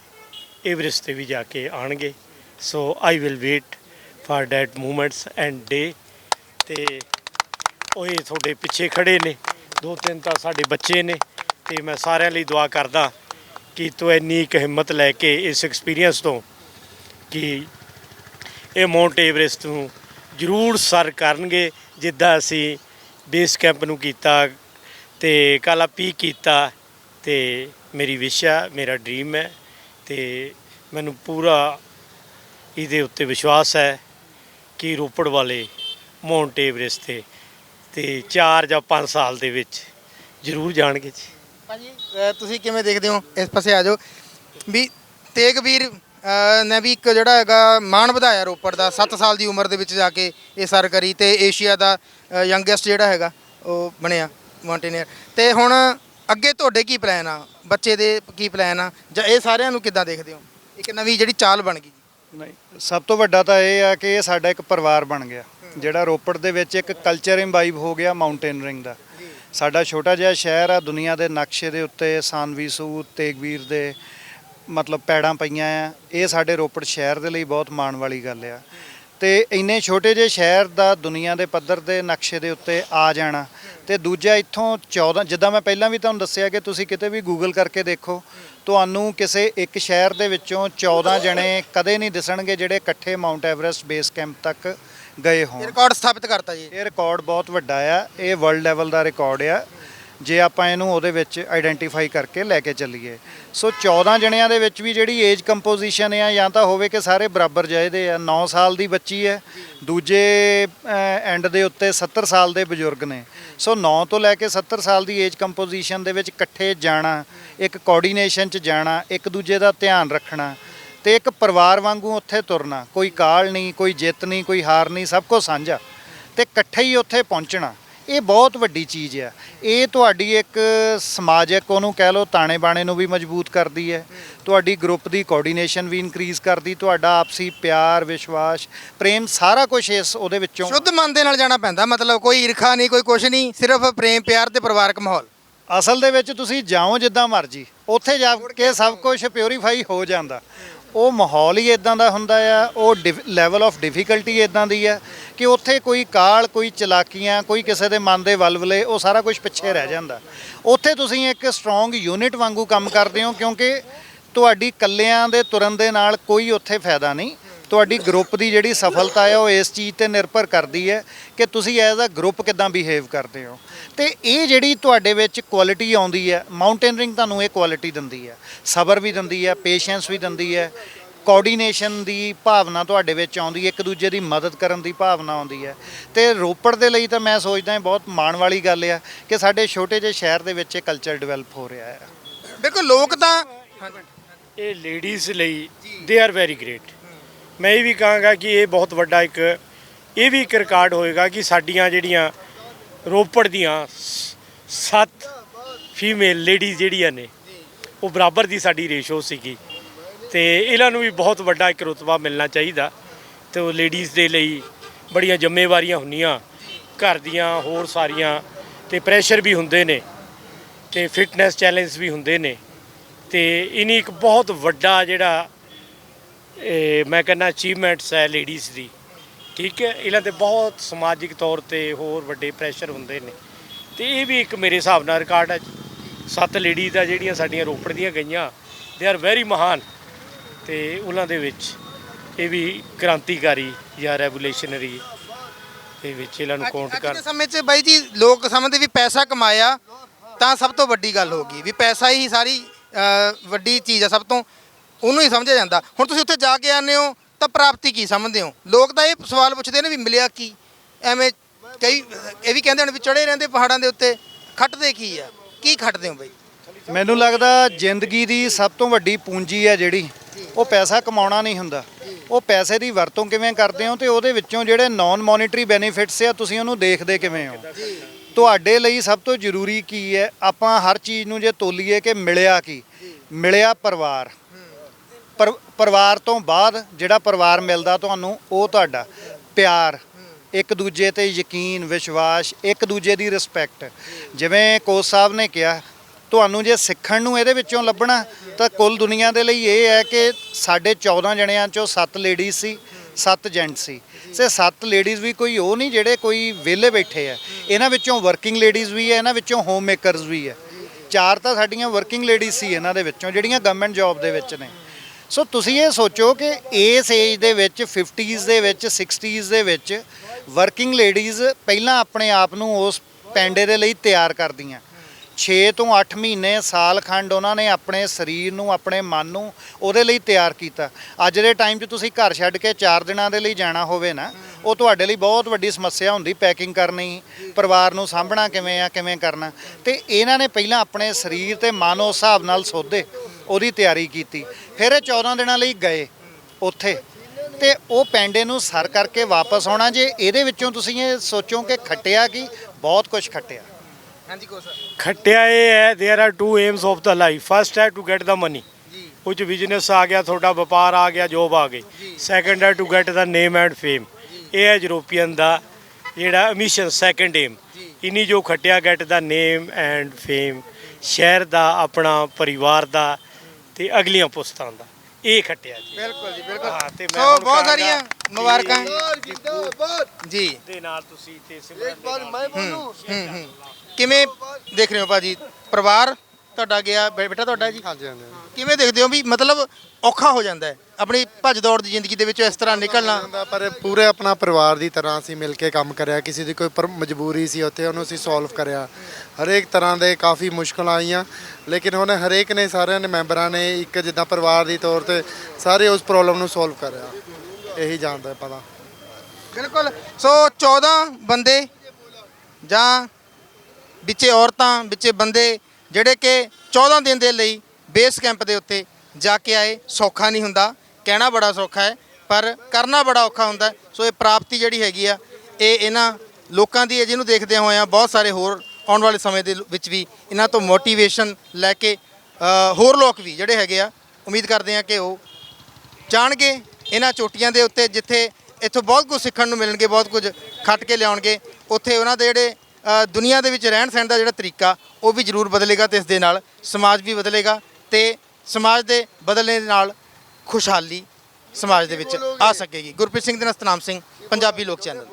B: ਐਵਰੈਸਟ ਤੇ ਵੀ ਜਾ ਕੇ ਆਣਗੇ so I will wait for that moments and day ਤੇ ਉਹ ਇਹ ਤੁਹਾਡੇ ਪਿੱਛੇ ਖੜੇ ਨੇ। ਦੋ ਤਿੰਨ ਤਾਂ ਸਾਡੇ ਬੱਚੇ ਨੇ। ਤੇ ਮੈਂ ਸਾਰਿਆਂ ਲਈ ਦੁਆ ਕਰਦਾ ਕਿ ਤੂੰ ਇੰਨੀ ਇੱਕ ਹਿੰਮਤ ਲੈ ਕੇ ਇਸ ਐਕਸਪੀਰੀਅੰਸ ਤੋਂ ਕਿ ਇਹ ਮਾਉਂਟ ਐਵਰੈਸਟ ਨੂੰ ਜ਼ਰੂਰ ਸਰ ਕਰਨਗੇ, ਜਿੱਦਾਂ ਅਸੀਂ ਬੇਸ ਕੈਂਪ ਨੂੰ ਕੀਤਾ ਤੇ ਕਾਲਾ ਪੀ ਕੀਤਾ ਤੇ ਮੇਰੀ ਵਿਸ਼ਾ ਮੇਰਾ ਡ੍ਰੀਮ ਹੈ ਤੇ ਮੈਨੂੰ ਪੂਰਾ ਇਹਦੇ ਉੱਤੇ ਵਿਸ਼ਵਾਸ ਹੈ ਕਿ ਰੋਪੜ ਵਾਲੇ ਮਾਉਂਟ ਐਵਰੈਸਟ ਤੇ ਤੇ 4 ਜਾਂ 5 ਸਾਲ ਦੇ ਵਿੱਚ ਜ਼ਰੂਰ ਜਾਣਗੇ ਜੀ।
C: ਭਾਜੀ ਅਹ ਤੁਸੀਂ ਕਿਵੇਂ ਦੇਖਦੇ ਹੋ? ਇਸ ਪਾਸੇ ਆ ਜਾਓ। ਵੀ ਤੇਗਵੀਰ, ਅਹ ਨੇ ਵੀ ਇੱਕ ਜਿਹੜਾ ਹੈਗਾ ਮਾਣ ਵਧਾਇਆ ਰੋਪੜ ਦਾ 7 ਸਾਲ ਦੀ ਉਮਰ ਦੇ ਵਿੱਚ ਜਾ ਕੇ ਇਹ ਸਰ ਕਰੀ ਤੇ ਏਸ਼ੀਆ ਦਾ ਯੰਗੈਸਟ ਜਿਹੜਾ ਹੈਗਾ, ਉਹ ਬਣਿਆ ਮਾਊਂਟੇਨੀਅਰ ਤੇ ਹੁਣ ਅੱਗੇ ਤੁਹਾਡੇ ਕੀ ਪਲਾਨ ਆ? ਬੱਚੇ ਦੇ ਕੀ ਪਲਾਨ ਆ? ਜਾਂ ਇਹ ਸਾਰਿਆਂ ਨੂੰ ਕਿੱਦਾਂ ਦੇਖਦੇ ਹੋ? ਇੱਕ ਨਵੀਂ ਜਿਹੜੀ ਚਾਲ ਬਣ ਗਈ।
E: ਨਹੀਂ, ਸਭ ਤੋਂ ਵੱਡਾ ਤਾਂ ਇਹ ਆ ਕਿ ਇਹ ਸਾਡਾ ਇੱਕ ਪਰਿਵਾਰ ਬਣ ਗਿਆ। ਜਿਹੜਾ ਰੋਪੜ ਦੇ ਵਿੱਚ ਇੱਕ ਕਲਚਰ ਇੰਬਾਈਬ ਹੋ ਗਿਆ ਮਾਊਂਟੇਨਰਿੰਗ ਦਾ। ਸਾਡਾ ਛੋਟਾ ਜਿਹਾ ਸ਼ਹਿਰ ਆ, ਦੁਨੀਆ ਦੇ ਨਕਸ਼ੇ ਦੇ ਉੱਤੇ ਸਾਨਵੀ ਸੂਤ ਤੇਗਵੀਰ ਦੇ ਮਤਲਬ ਪੈੜਾਂ ਪਈਆਂ ਆ। ਇਹ ਸਾਡੇ ਰੋਪੜ ਸ਼ਹਿਰ ਦੇ ਲਈ ਬਹੁਤ ਮਾਣ ਵਾਲੀ ਗੱਲ ਆ। ਤੇ ਇੰਨੇ ਛੋਟੇ ਜਿਹੇ ਸ਼ਹਿਰ ਦਾ ਦੁਨੀਆ ਦੇ ਪੱਧਰ ਦੇ ਨਕਸ਼ੇ ਦੇ ਉੱਤੇ ਆ ਜਾਣਾ। ਤੇ ਦੂਜਾ ਇੱਥੋਂ 14 ਜਿੱਦਾਂ ਮੈਂ ਪਹਿਲਾਂ ਵੀ ਤੁਹਾਨੂੰ ਦੱਸਿਆ ਕਿ ਤੁਸੀਂ ਕਿਤੇ ਵੀ ਗੂਗਲ ਕਰਕੇ ਦੇਖੋ, ਤੁਹਾਨੂੰ ਕਿਸੇ ਇੱਕ ਸ਼ਹਿਰ ਦੇ ਵਿੱਚੋਂ 14 ਜਣੇ ਕਦੇ ਨਹੀਂ ਦਿਸਣਗੇ ਜਿਹੜੇ ਇਕੱਠੇ ਮਾਊਂਟ ਐਵਰੈਸਟ ਬੇਸ ਕੈਂਪ ਤੱਕ ਗਏ ਹੋਣ।
C: ਰਿਕਾਰਡ ਸਥਾਪਿਤ ਕਰਤਾ ਜੀ।
E: ਇਹ ਰਿਕਾਰਡ ਬਹੁਤ ਵੱਡਾ ਆ। ਇਹ ਵਰਲਡ ਲੈਵਲ ਦਾ ਰਿਕਾਰਡ ਆ। ਜੇ ਆਪਾਂ ਇਹਨੂੰ ਉਹਦੇ ਵਿੱਚ ਆਈਡੈਂਟੀਫਾਈ ਕਰਕੇ ਲੈ ਕੇ ਚੱਲੀਏ। ਸੋ 14 ਜਣਿਆਂ ਦੇ ਵਿੱਚ ਵੀ ਜਿਹੜੀ ਏਜ ਕੰਪੋਜੀਸ਼ਨ ਆ ਜਾਂ ਤਾਂ ਹੋਵੇ ਕਿ ਸਾਰੇ ਬਰਾਬਰ ਜਾਇਦੇ ਆ 9 ਸਾਲ ਦੀ ਬੱਚੀ ਹੈ ਦੂਜੇ ਐਂਡ ਦੇ ਉੱਤੇ 70 ਸਾਲ ਦੇ ਬਜ਼ੁਰਗ ਨੇ। ਸੋ 9 ਤੋਂ ਲੈ ਕੇ 70 ਸਾਲ ਦੀ ਏਜ ਕੰਪੋਜੀਸ਼ਨ ਦੇ ਵਿੱਚ ਇਕੱਠੇ ਜਾਣਾ ਇੱਕ ਕੋਆਰਡੀਨੇਸ਼ਨ 'ਚ ਜਾਣਾ ਇੱਕ ਦੂਜੇ ਦਾ ਧਿਆਨ ਰੱਖਣਾ ਤੇ ਇੱਕ ਪਰਿਵਾਰ ਵਾਂਗੂ ਉੱਥੇ ਤੁਰਨਾ ਕੋਈ ਕਾਲ ਨਹੀਂ ਕੋਈ ਜਿੱਤ ਨਹੀਂ ਕੋਈ ਹਾਰ ਨਹੀਂ ਸਭ ਕੁਝ ਸਾਂਝਾ। ਤੇ ਇਕੱਠੇ ਹੀ ਉੱਥੇ ਪਹੁੰਚਣਾ ਇਹ ਬਹੁਤ ਵੱਡੀ ਚੀਜ਼ ਆ। ਇਹ ਤੁਹਾਡੀ ਇੱਕ ਸਮਾਜਿਕ ਉਹਨੂੰ ਕਹਿ ਲਓ ਤਾਣੇ ਬਾਣੇ ਨੂੰ ਵੀ ਮਜ਼ਬੂਤ ਕਰਦੀ ਹੈ। ਤੁਹਾਡੀ ਗਰੁੱਪ ਦੀ ਕੋਆਰਡੀਨੇਸ਼ਨ ਵੀ ਇਨਕਰੀਜ਼ ਕਰਦੀ ਤੁਹਾਡਾ ਆਪਸੀ ਪਿਆਰ ਵਿਸ਼ਵਾਸ ਪ੍ਰੇਮ ਸਾਰਾ ਕੁਝ ਇਸ ਉਹਦੇ ਵਿੱਚੋਂ
C: ਸ਼ੁੱਧ ਮਨ ਦੇ ਨਾਲ ਜਾਣਾ ਪੈਂਦਾ ਮਤਲਬ ਕੋਈ ਈਰਖਾ ਨਹੀਂ ਕੋਈ ਕੁਛ ਨਹੀਂ ਸਿਰਫ ਪ੍ਰੇਮ ਪਿਆਰ ਤੇ ਪਰਿਵਾਰਕ ਮਾਹੌਲ।
E: ਅਸਲ ਦੇ ਵਿੱਚ ਤੁਸੀਂ ਜਾਓ ਜਿੱਦਾਂ ਮਰਜ਼ੀ ਉੱਥੇ ਜਾ ਕੇ ਸਭ ਕੁਝ ਪਿਉਰੀਫਾਈ ਹੋ ਜਾਂਦਾ। ਉਹ ਮਾਹੌਲ ਹੀ ਇਦਾਂ ਦਾ ਹੁੰਦਾ ਆ, ਉਹ ਲੈਵਲ ਆਫ ਡਿਫਿਕਲਟੀ ਇਦਾਂ ਦੀ ਆ ਕਿ ਉੱਥੇ ਕੋਈ ਕਾਲ, ਕੋਈ ਚਲਾਕੀਆਂ, ਕੋਈ ਕਿਸੇ ਦੇ ਮਨ ਦੇ ਵਲਵਲੇ, ਉਹ ਸਾਰਾ ਕੁਝ ਪਿੱਛੇ ਰਹਿ ਜਾਂਦਾ। ਉੱਥੇ ਤੁਸੀਂ ਇੱਕ ਸਟਰੋਂਗ ਯੂਨਿਟ ਵਾਂਗੂ ਕੰਮ ਕਰਦੇ ਹੋ ਕਿਉਂਕਿ ਤੁਹਾਡੀ ਕੱਲਿਆਂ ਦੇ ਤੁਰਨ ਦੇ ਨਾਲ ਕੋਈ ਉੱਥੇ ਫਾਇਦਾ ਨਹੀਂ। ਤੁਹਾਡੀ ਗਰੁੱਪ ਦੀ ਜਿਹੜੀ ਸਫਲਤਾ ਹੈ ਉਹ ਇਸ ਚੀਜ਼ ਤੇ ਨਿਰਭਰ ਕਰਦੀ ਹੈ ਕਿ ਤੁਸੀਂ ਐਜ਼ ਅ ਗਰੁੱਪ ਕਿਦਾਂ ਬਿਹੇਵ ਕਰਦੇ ਹੋ। ਤੇ ਇਹ ਜਿਹੜੀ ਤੁਹਾਡੇ ਵਿੱਚ ਕੁਆਲਿਟੀ ਆਉਂਦੀ ਹੈ ਮਾਊਂਟੇਨਰਿੰਗ ਤੁਹਾਨੂੰ ਇਹ ਕੁਆਲਿਟੀ ਦਿੰਦੀ ਹੈ। ਸਬਰ ਵੀ ਦਿੰਦੀ ਹੈ ਪੇਸ਼ੈਂਸ ਵੀ ਦਿੰਦੀ ਹੈ। ਕੋਆਰਡੀਨੇਸ਼ਨ ਦੀ ਭਾਵਨਾ ਤੁਹਾਡੇ ਵਿੱਚ ਆਉਂਦੀ ਹੈ ਇੱਕ ਦੂਜੇ ਦੀ ਮਦਦ ਕਰਨ ਦੀ ਭਾਵਨਾ ਆਉਂਦੀ ਹੈ। ਤੇ ਰੋਪੜ ਦੇ ਲਈ ਤਾਂ ਮੈਂ ਸੋਚਦਾ ਇਹ ਬਹੁਤ ਮਾਣ ਵਾਲੀ ਗੱਲ ਆ ਕਿ ਸਾਡੇ ਛੋਟੇ ਜਿਹੇ ਸ਼ਹਿਰ ਦੇ ਵਿੱਚ ਇਹ ਕਲਚਰ ਡਿਵੈਲਪ ਹੋ ਰਿਹਾ ਹੈ।
C: ਬਿਲਕੁਲ ਲੋਕ ਤਾਂ
B: ਇਹ ਲੇਡੀਜ਼ ਲਈ ਦੇ ਆਰ ਵੈਰੀ ਗ੍ਰੇਟ ਮੈਂ ਇਹ ਵੀ ਕਹਾਂਗਾ ਕਿ ਇਹ ਬਹੁਤ ਵੱਡਾ ਇੱਕ, ਇਹ ਵੀ ਇੱਕ ਰਿਕਾਰਡ ਹੋਏਗਾ ਕਿ ਸਾਡੀਆਂ ਜਿਹੜੀਆਂ ਰੋਪੜ ਦੀਆਂ ਸੱਤ ਫੀਮੇਲ ਲੇਡੀਜ਼ ਜਿਹੜੀਆਂ ਨੇ, ਉਹ ਬਰਾਬਰ ਦੀ ਸਾਡੀ ਰੇਸ਼ੋ ਸੀਗੀ। ਤੇ ਇਹਨਾਂ ਨੂੰ ਵੀ ਬਹੁਤ ਵੱਡਾ ਇੱਕ ਰੁਤਬਾ ਮਿਲਣਾ ਚਾਹੀਦਾ ਤੇ ਉਹ ਲੇਡੀਜ਼ ਦੇ ਲਈ ਬੜੀਆਂ ਜ਼ਿੰਮੇਵਾਰੀਆਂ ਹੁੰਦੀਆਂ, ਘਰ ਦੀਆਂ ਹੋਰ ਸਾਰੀਆਂ ਤੇ ਪ੍ਰੈਸ਼ਰ ਵੀ ਹੁੰਦੇ ਨੇ ਤੇ ਫਿਟਨੈਸ ਚੈਲੰਜ ਵੀ ਹੁੰਦੇ ਨੇ ਤੇ ਇਨੀ ਇੱਕ ਬਹੁਤ ਵੱਡਾ ਜਿਹੜਾ ਇਹ ਮੈਂ ਕਹਿੰਦਾ ਅਚੀਵਮੈਂਟਸ ਹੈ ਲੇਡੀਜ਼ ਦੀ ਠੀਕ ਹੈ? ਇਹਨਾਂ ਤੇ ਬਹੁਤ ਸਮਾਜਿਕ ਤੌਰ ਤੇ ਹੋਰ ਵੱਡੇ ਪ੍ਰੈਸ਼ਰ ਹੁੰਦੇ ਨੇ। ਤੇ ਇਹ ਵੀ ਇੱਕ ਮੇਰੇ ਹਿਸਾਬ ਨਾਲ ਰਿਕਾਰਡ ਹੈ ਸੱਤ ਲੇਡੀਜ਼ ਆ ਜਿਹੜੀਆਂ ਸਾਡੀਆਂ ਰੋਪੜ ਦੀਆਂ ਗਈਆਂ ਦੇ ਆਰ ਵੈਰੀ ਮਹਾਨ। ਤੇ ਉਹਨਾਂ ਦੇ ਵਿੱਚ ਇਹ ਵੀ ਕ੍ਰਾਂਤੀਕਾਰੀ ਜਾਂ ਰੈਵੋਲੂਸ਼ਨਰੀ ਦੇ ਵਿੱਚ ਇਹਨਾਂ ਨੂੰ ਕਾਊਂਟ
C: ਅੱਜ
B: ਕਰ
C: ਦੇ ਸਮੇਂ 'ਚ ਬਾਈ ਜੀ ਲੋਕ ਸਮਝਦੇ ਵੀ ਪੈਸਾ ਕਮਾਇਆ ਤਾਂ ਸਭ ਤੋਂ ਵੱਡੀ ਗੱਲ ਹੋਗੀ ਵੀ ਪੈਸਾ ਹੀ ਸਾਰੀ ਅ, ਵੱਡੀ ਚੀਜ਼ ਆ। ਸਭ ਤੋਂ ਉਹਨੂੰ ਹੀ ਸਮਝਿਆ ਜਾਂਦਾ। ਹੁਣ ਤੁਸੀਂ ਉੱਥੇ ਜਾ ਕੇ ਆਨੇ ਹੋ, ਤਾਂ ਪ੍ਰਾਪਤੀ ਕੀ ਸਮਝਦੇ ਹੋ? ਲੋਕ ਤਾਂ ਇਹ ਸਵਾਲ ਪੁੱਛਦੇ ਨੇ ਵੀ ਮਿਲਿਆ ਕੀ? ਐਵੇਂ ਕਈ, ਇਹ ਵੀ ਕਹਿੰਦੇ ਹਨ ਵੀ ਚੜੇ ਰਹਿੰਦੇ ਪਹਾੜਾਂ ਦੇ ਉੱਤੇ, ਖੱਟਦੇ ਕੀ ਆ? ਕੀ ਖੱਟਦੇ ਹੋ ਬਈ?
E: ਮੈਨੂੰ ਲੱਗਦਾ ਜ਼ਿੰਦਗੀ ਦੀ ਸਭ ਤੋਂ ਵੱਡੀ ਪੂੰਜੀ ਹੈ ਜਿਹੜੀ, ਉਹ ਪੈਸਾ ਕਮਾਉਣਾ ਨਹੀਂ ਹੁੰਦਾ। ਉਹ ਪੈਸੇ ਦੀ ਵਰਤੋਂ ਕਿਵੇਂ ਕਰਦੇ ਹੋ ਤੇ ਉਹਦੇ ਵਿੱਚੋਂ ਜਿਹੜੇ ਨਾਨ ਮੋਨਿਟਰੀ ਬੈਨੀਫਿਟਸ ਆ, ਤੁਸੀਂ ਉਹਨੂੰ ਦੇਖਦੇ ਕਿਵੇਂ ਹੋ? ਤੁਹਾਡੇ ਲਈ ਸਭ ਤੋਂ ਜ਼ਰੂਰੀ ਕੀ ਹੈ? ਆਪਾਂ ਹਰ ਚੀਜ਼ ਨੂੰ ਜੇ ਤੋਲੀਏ ਕਿ ਮਿਲਿਆ ਕੀ? ਮਿਲਿਆ ਪਰਿਵਾਰ। ਪਰ ਪਰਿਵਾਰ ਤੋਂ ਬਾਅਦ ਜਿਹੜਾ ਪਰਿਵਾਰ ਮਿਲਦਾ ਤੁਹਾਨੂੰ, ਉਹ ਤੁਹਾਡਾ ਪਿਆਰ, ਇੱਕ ਦੂਜੇ ਤੇ ਯਕੀਨ, ਵਿਸ਼ਵਾਸ, ਇੱਕ ਦੂਜੇ ਦੀ ਰਿਸਪੈਕਟ ਜਿਵੇਂ ਕੋਚ ਸਾਹਿਬ ਨੇ ਕਿਹਾ, ਤੁਹਾਨੂੰ ਜੇ ਸਿੱਖਣ ਨੂੰ ਇਹਦੇ ਵਿੱਚੋਂ ਲੱਭਣਾ, ਤਾਂ ਕੁੱਲ ਦੁਨੀਆ ਦੇ ਲਈ ਇਹ ਹੈ ਕਿ ਸਾਡੇ 14 ਜਣਿਆਂ ਚੋਂ 7 ਲੇਡੀਜ਼ ਸੀ 7 ਜੈਂਟ ਸੀ। ਸੇ 7 ਲੇਡੀਜ਼ ਵੀ ਕੋਈ ਉਹ ਨਹੀਂ ਜਿਹੜੇ ਕੋਈ ਵਿਹਲੇ ਬੈਠੇ ਆ। ਇਹਨਾਂ ਵਿੱਚੋਂ ਵਰਕਿੰਗ ਲੇਡੀਜ਼ ਵੀ ਹੈ ਇਹਨਾਂ ਵਿੱਚੋਂ ਹੋਮ ਮੇਕਰਸ ਵੀ ਹੈ ਚਾਰ ਤਾਂ ਸਾਡੀਆਂ ਵਰਕਿੰਗ ਲੇਡੀਜ਼ ਸੀ ਇਹਨਾਂ ਦੇ ਵਿੱਚੋਂ, ਜਿਹੜੀਆਂ ਗਵਰਨਮੈਂਟ ਜੌਬ ਦੇ ਵਿੱਚ ਨੇ। ਸੋ ਤੁਸੀਂ ਇਹ ਸੋਚੋ ਕਿ ਇਸ ਏਜ ਦੇ ਵਿੱਚ 50s ਦੇ ਵਿੱਚ 60s ਦੇ ਵਿੱਚ ਵਰਕਿੰਗ ਲੇਡੀਜ਼ ਪਹਿਲਾਂ ਆਪਣੇ ਆਪ ਨੂੰ ਉਸ ਪੈਂਡੇ ਦੇ ਲਈ ਤਿਆਰ ਕਰਦੀਆਂ। 6 ਤੋਂ 8 ਮਹੀਨੇ ਸਾਲ ਖੰਡ ਉਹਨਾਂ ਨੇ ਆਪਣੇ ਸਰੀਰ ਨੂੰ, ਆਪਣੇ ਮਨ ਨੂੰ ਉਹਦੇ ਲਈ ਤਿਆਰ ਕੀਤਾ। ਅੱਜ ਦੇ ਟਾਈਮ 'ਚ ਤੁਸੀਂ ਘਰ ਛੱਡ ਕੇ 4 ਦਿਨਾਂ ਦੇ ਲਈ ਜਾਣਾ ਹੋਵੇ ਨਾ, ਉਹ ਤੁਹਾਡੇ ਲਈ ਬਹੁਤ ਵੱਡੀ ਸਮੱਸਿਆ ਹੁੰਦੀ ਪੈਕਿੰਗ ਕਰਨੀ, ਪਰਿਵਾਰ ਨੂੰ ਸਾਂਭਣਾ ਕਿਵੇਂ ਆ, ਕਿਵੇਂ ਕਰਨਾ। ਤੇ ਇਹਨਾਂ ਨੇ ਪਹਿਲਾਂ ਆਪਣੇ ਸਰੀਰ ਤੇ ਮਨ ਉਸ ਹਿਸਾਬ ਨਾਲ ਸੋਧੇ। ਉਹਦੀ ਤਿਆਰੀ ਕੀਤੀ ਫਿਰ ਇਹ 14 ਦਿਨਾਂ ਲਈ ਗਏ ਉੱਥੇ ਤੇ ਉਹ ਪੈਂਡੇ ਨੂੰ ਸਰ ਕਰਕੇ ਵਾਪਸ ਆਉਣਾ ਜੇ ਇਹਦੇ ਵਿੱਚੋਂ ਤੁਸੀਂ ਇਹ ਸੋਚੋ ਕਿ ਖੱਟਿਆ ਕੀ ਬਹੁਤ ਕੁਝ ਖੱਟਿਆ
C: ਹਾਂਜੀ ਕੋਚ
B: ਖੱਟਿਆ ਇਹ ਹੈ there are two aims of the life first ਹੈ ਟੂ ਗੈਟ ਦਾ ਮਨੀ ਕੁਝ ਬਿਜ਼ਨਸ ਆ ਗਿਆ ਤੁਹਾਡਾ ਵਪਾਰ ਆ ਗਿਆ ਜੋਬ ਆ ਗਈ ਸੈਕੰਡ ਹੈ to get the name and fame ਇਹ ਹੈ ਯੂਰੋਪੀਅਨ ਦਾ ਜਿਹੜਾ ਮਿਸ਼ਨ ਸੈਕੰਡ ਏਮ ਇਨੀ ਜੋ ਖੱਟਿਆ get the name and fame ਸ਼ਹਿਰ ਦਾ ਆਪਣਾ ਪਰਿਵਾਰ ਦਾ ਤੇ ਅਗਲੀਆਂ ਪੁਸਤਾਂ ਦਾ। ਇਹ ਖੱਟਿਆ ਜੀ।
C: ਬਿਲਕੁਲ ਜੀ ਬਿਲਕੁਲ।
B: ਹਾਂ, ਤੇ ਮੈਂ
C: ਸੋ
B: ਹੁਣ
C: ਬਹੁਤ
B: ਕਹਾਂਗਾ
C: ਸਾਰੀਆਂ ਮੁਬਾਰਕਾਂ। ਜੀ।
B: ਦੇ ਨਾਲ ਤੁਸੀਂ ਤੇ ਸਿਮਰਨ ਦੇ ਨਾਲ
C: ਹੂੰ ਹੂੰ। ਕਿਵੇਂ ਦੇਖ ਰਹੇ ਹੋ ਭਾਜੀ? ਪਰਿਵਾਰ? ਤੁਹਾਡਾ ਗਿਆ ਬੇ- ਬੇਟਾ ਤੁਹਾਡਾ ਜੀ?
I: ਹਾਂਜੀ ਹਾਂਜੀ
C: ਕਿਵੇਂ ਦੇਖਦੇ ਹੋ ਵੀ ਮਤਲਬ ਔਖਾ ਹੋ ਜਾਂਦਾ ਹੈ? ਆਪਣੀ ਭੱਜ ਦੌੜ ਦੀ ਜ਼ਿੰਦਗੀ ਦੇ ਵਿੱਚ ਇਸ ਤਰ੍ਹਾਂ ਨਿਕਲਣਾ?
I: ਹੁੰਦਾ ਪਰ ਪੂਰੇ ਆਪਣਾ ਪਰਿਵਾਰ ਦੀ ਤਰ੍ਹਾਂ ਅਸੀਂ ਮਿਲ ਕੇ ਕੰਮ ਕਰਿਆ ਕਿਸੇ ਦੀ ਕੋਈ ਪਰ ਮਜਬੂਰੀ ਸੀ ਉੱਥੇ ਉਹਨੂੰ ਅਸੀਂ ਸੋਲਵ ਕਰਿਆ। ਹਰੇਕ ਤਰ੍ਹਾਂ ਦੇ ਕਾਫੀ ਮੁਸ਼ਕਲਾਂ ਆਈਆਂ ਲੇਕਿਨ ਉਹਨੇ ਹਰੇਕ ਨੇ ਸਾਰਿਆਂ ਨੇ ਮੈਂਬਰਾਂ ਨੇ ਇੱਕ ਜਿੱਦਾਂ ਪਰਿਵਾਰ ਦੀ ਤੌਰ ਤੇ ਸਾਰੇ ਉਸ ਪ੍ਰੋਬਲਮ ਨੂੰ ਸੋਲਵ ਕਰਿਆ। ਇਹੀ ਜਾਣਦਾ ਹੈ ਪਤਾ
C: ਬਿਲਕੁਲ। ਸੋ 14 ਬੰਦੇ ਜਾਂ ਵਿੱਚੇ ਔਰਤਾਂ ਵਿੱਚੇ ਬੰਦੇ ਜਿਹੜੇ ਕਿ 14 ਦਿਨ ਦੇ ਲਈ ਬੇਸ ਕੈਂਪ ਦੇ ਉੱਤੇ ਜਾ ਕੇ ਆਏ, ਸੌਖਾ ਨਹੀਂ ਹੁੰਦਾ, ਕਹਿਣਾ ਬੜਾ ਸੌਖਾ ਹੈ, ਪਰ ਕਰਨਾ ਬੜਾ ਔਖਾ ਹੁੰਦਾ ਸੋ ਇਹ ਪ੍ਰਾਪਤੀ ਜਿਹੜੀ ਹੈਗੀ ਆ, ਇਹ ਇਹਨਾਂ ਲੋਕਾਂ ਦੀ ਹੈ, ਜਿਹਨੂੰ ਦੇਖਦੇ ਹੋਏ ਬਹੁਤ ਸਾਰੇ ਹੋਰ ਆਉਣ ਵਾਲੇ ਸਮੇਂ ਦੇ ਵਿੱਚ ਵੀ ਇਹਨਾਂ ਤੋਂ ਮੋਟੀਵੇਸ਼ਨ ਲੈ ਕੇ ਹੋਰ ਲੋਕ ਵੀ ਜਿਹੜੇ ਹੈਗੇ ਆ, ਉਮੀਦ ਕਰਦੇ ਆ ਕਿ ਉਹ ਜਾਣਗੇ ਇਹਨਾਂ ਚੋਟੀਆਂ ਦੇ ਉੱਤੇ, ਜਿੱਥੇ ਇੱਥੋਂ ਬਹੁਤ ਕੁਝ ਸਿੱਖਣ ਨੂੰ ਮਿਲਣਗੇ, ਬਹੁਤ ਕੁਝ ਖੱਟ ਕੇ ਲਿਆਉਣਗੇ। ਉੱਥੇ ਉਹਨਾਂ ਦੇ ਜਿਹੜੇ ਦੁਨੀਆ ਦੇ ਵਿੱਚ ਰਹਿਣ ਸਹਿਣ ਦਾ ਜਿਹੜਾ ਤਰੀਕਾ, ਉਹ ਵੀ ਜ਼ਰੂਰ ਬਦਲੇਗਾ ਤੇ ਇਸ ਦੇ ਨਾਲ ਸਮਾਜ ਵੀ ਬਦਲੇਗਾ ਤੇ ਸਮਾਜ ਦੇ ਬਦਲਣੇ ਦੇ ਨਾਲ ਖੁਸ਼ਹਾਲੀ ਸਮਾਜ ਦੇ ਵਿੱਚ ਆ ਸਕੇਗੀ। ਗੁਰਪ੍ਰੀਤ ਸਿੰਘ ਦੇ ਨਾਲ ਸਤਨਾਮ ਸਿੰਘ, ਪੰਜਾਬੀ ਲੋਕ ਚੈਨਲ।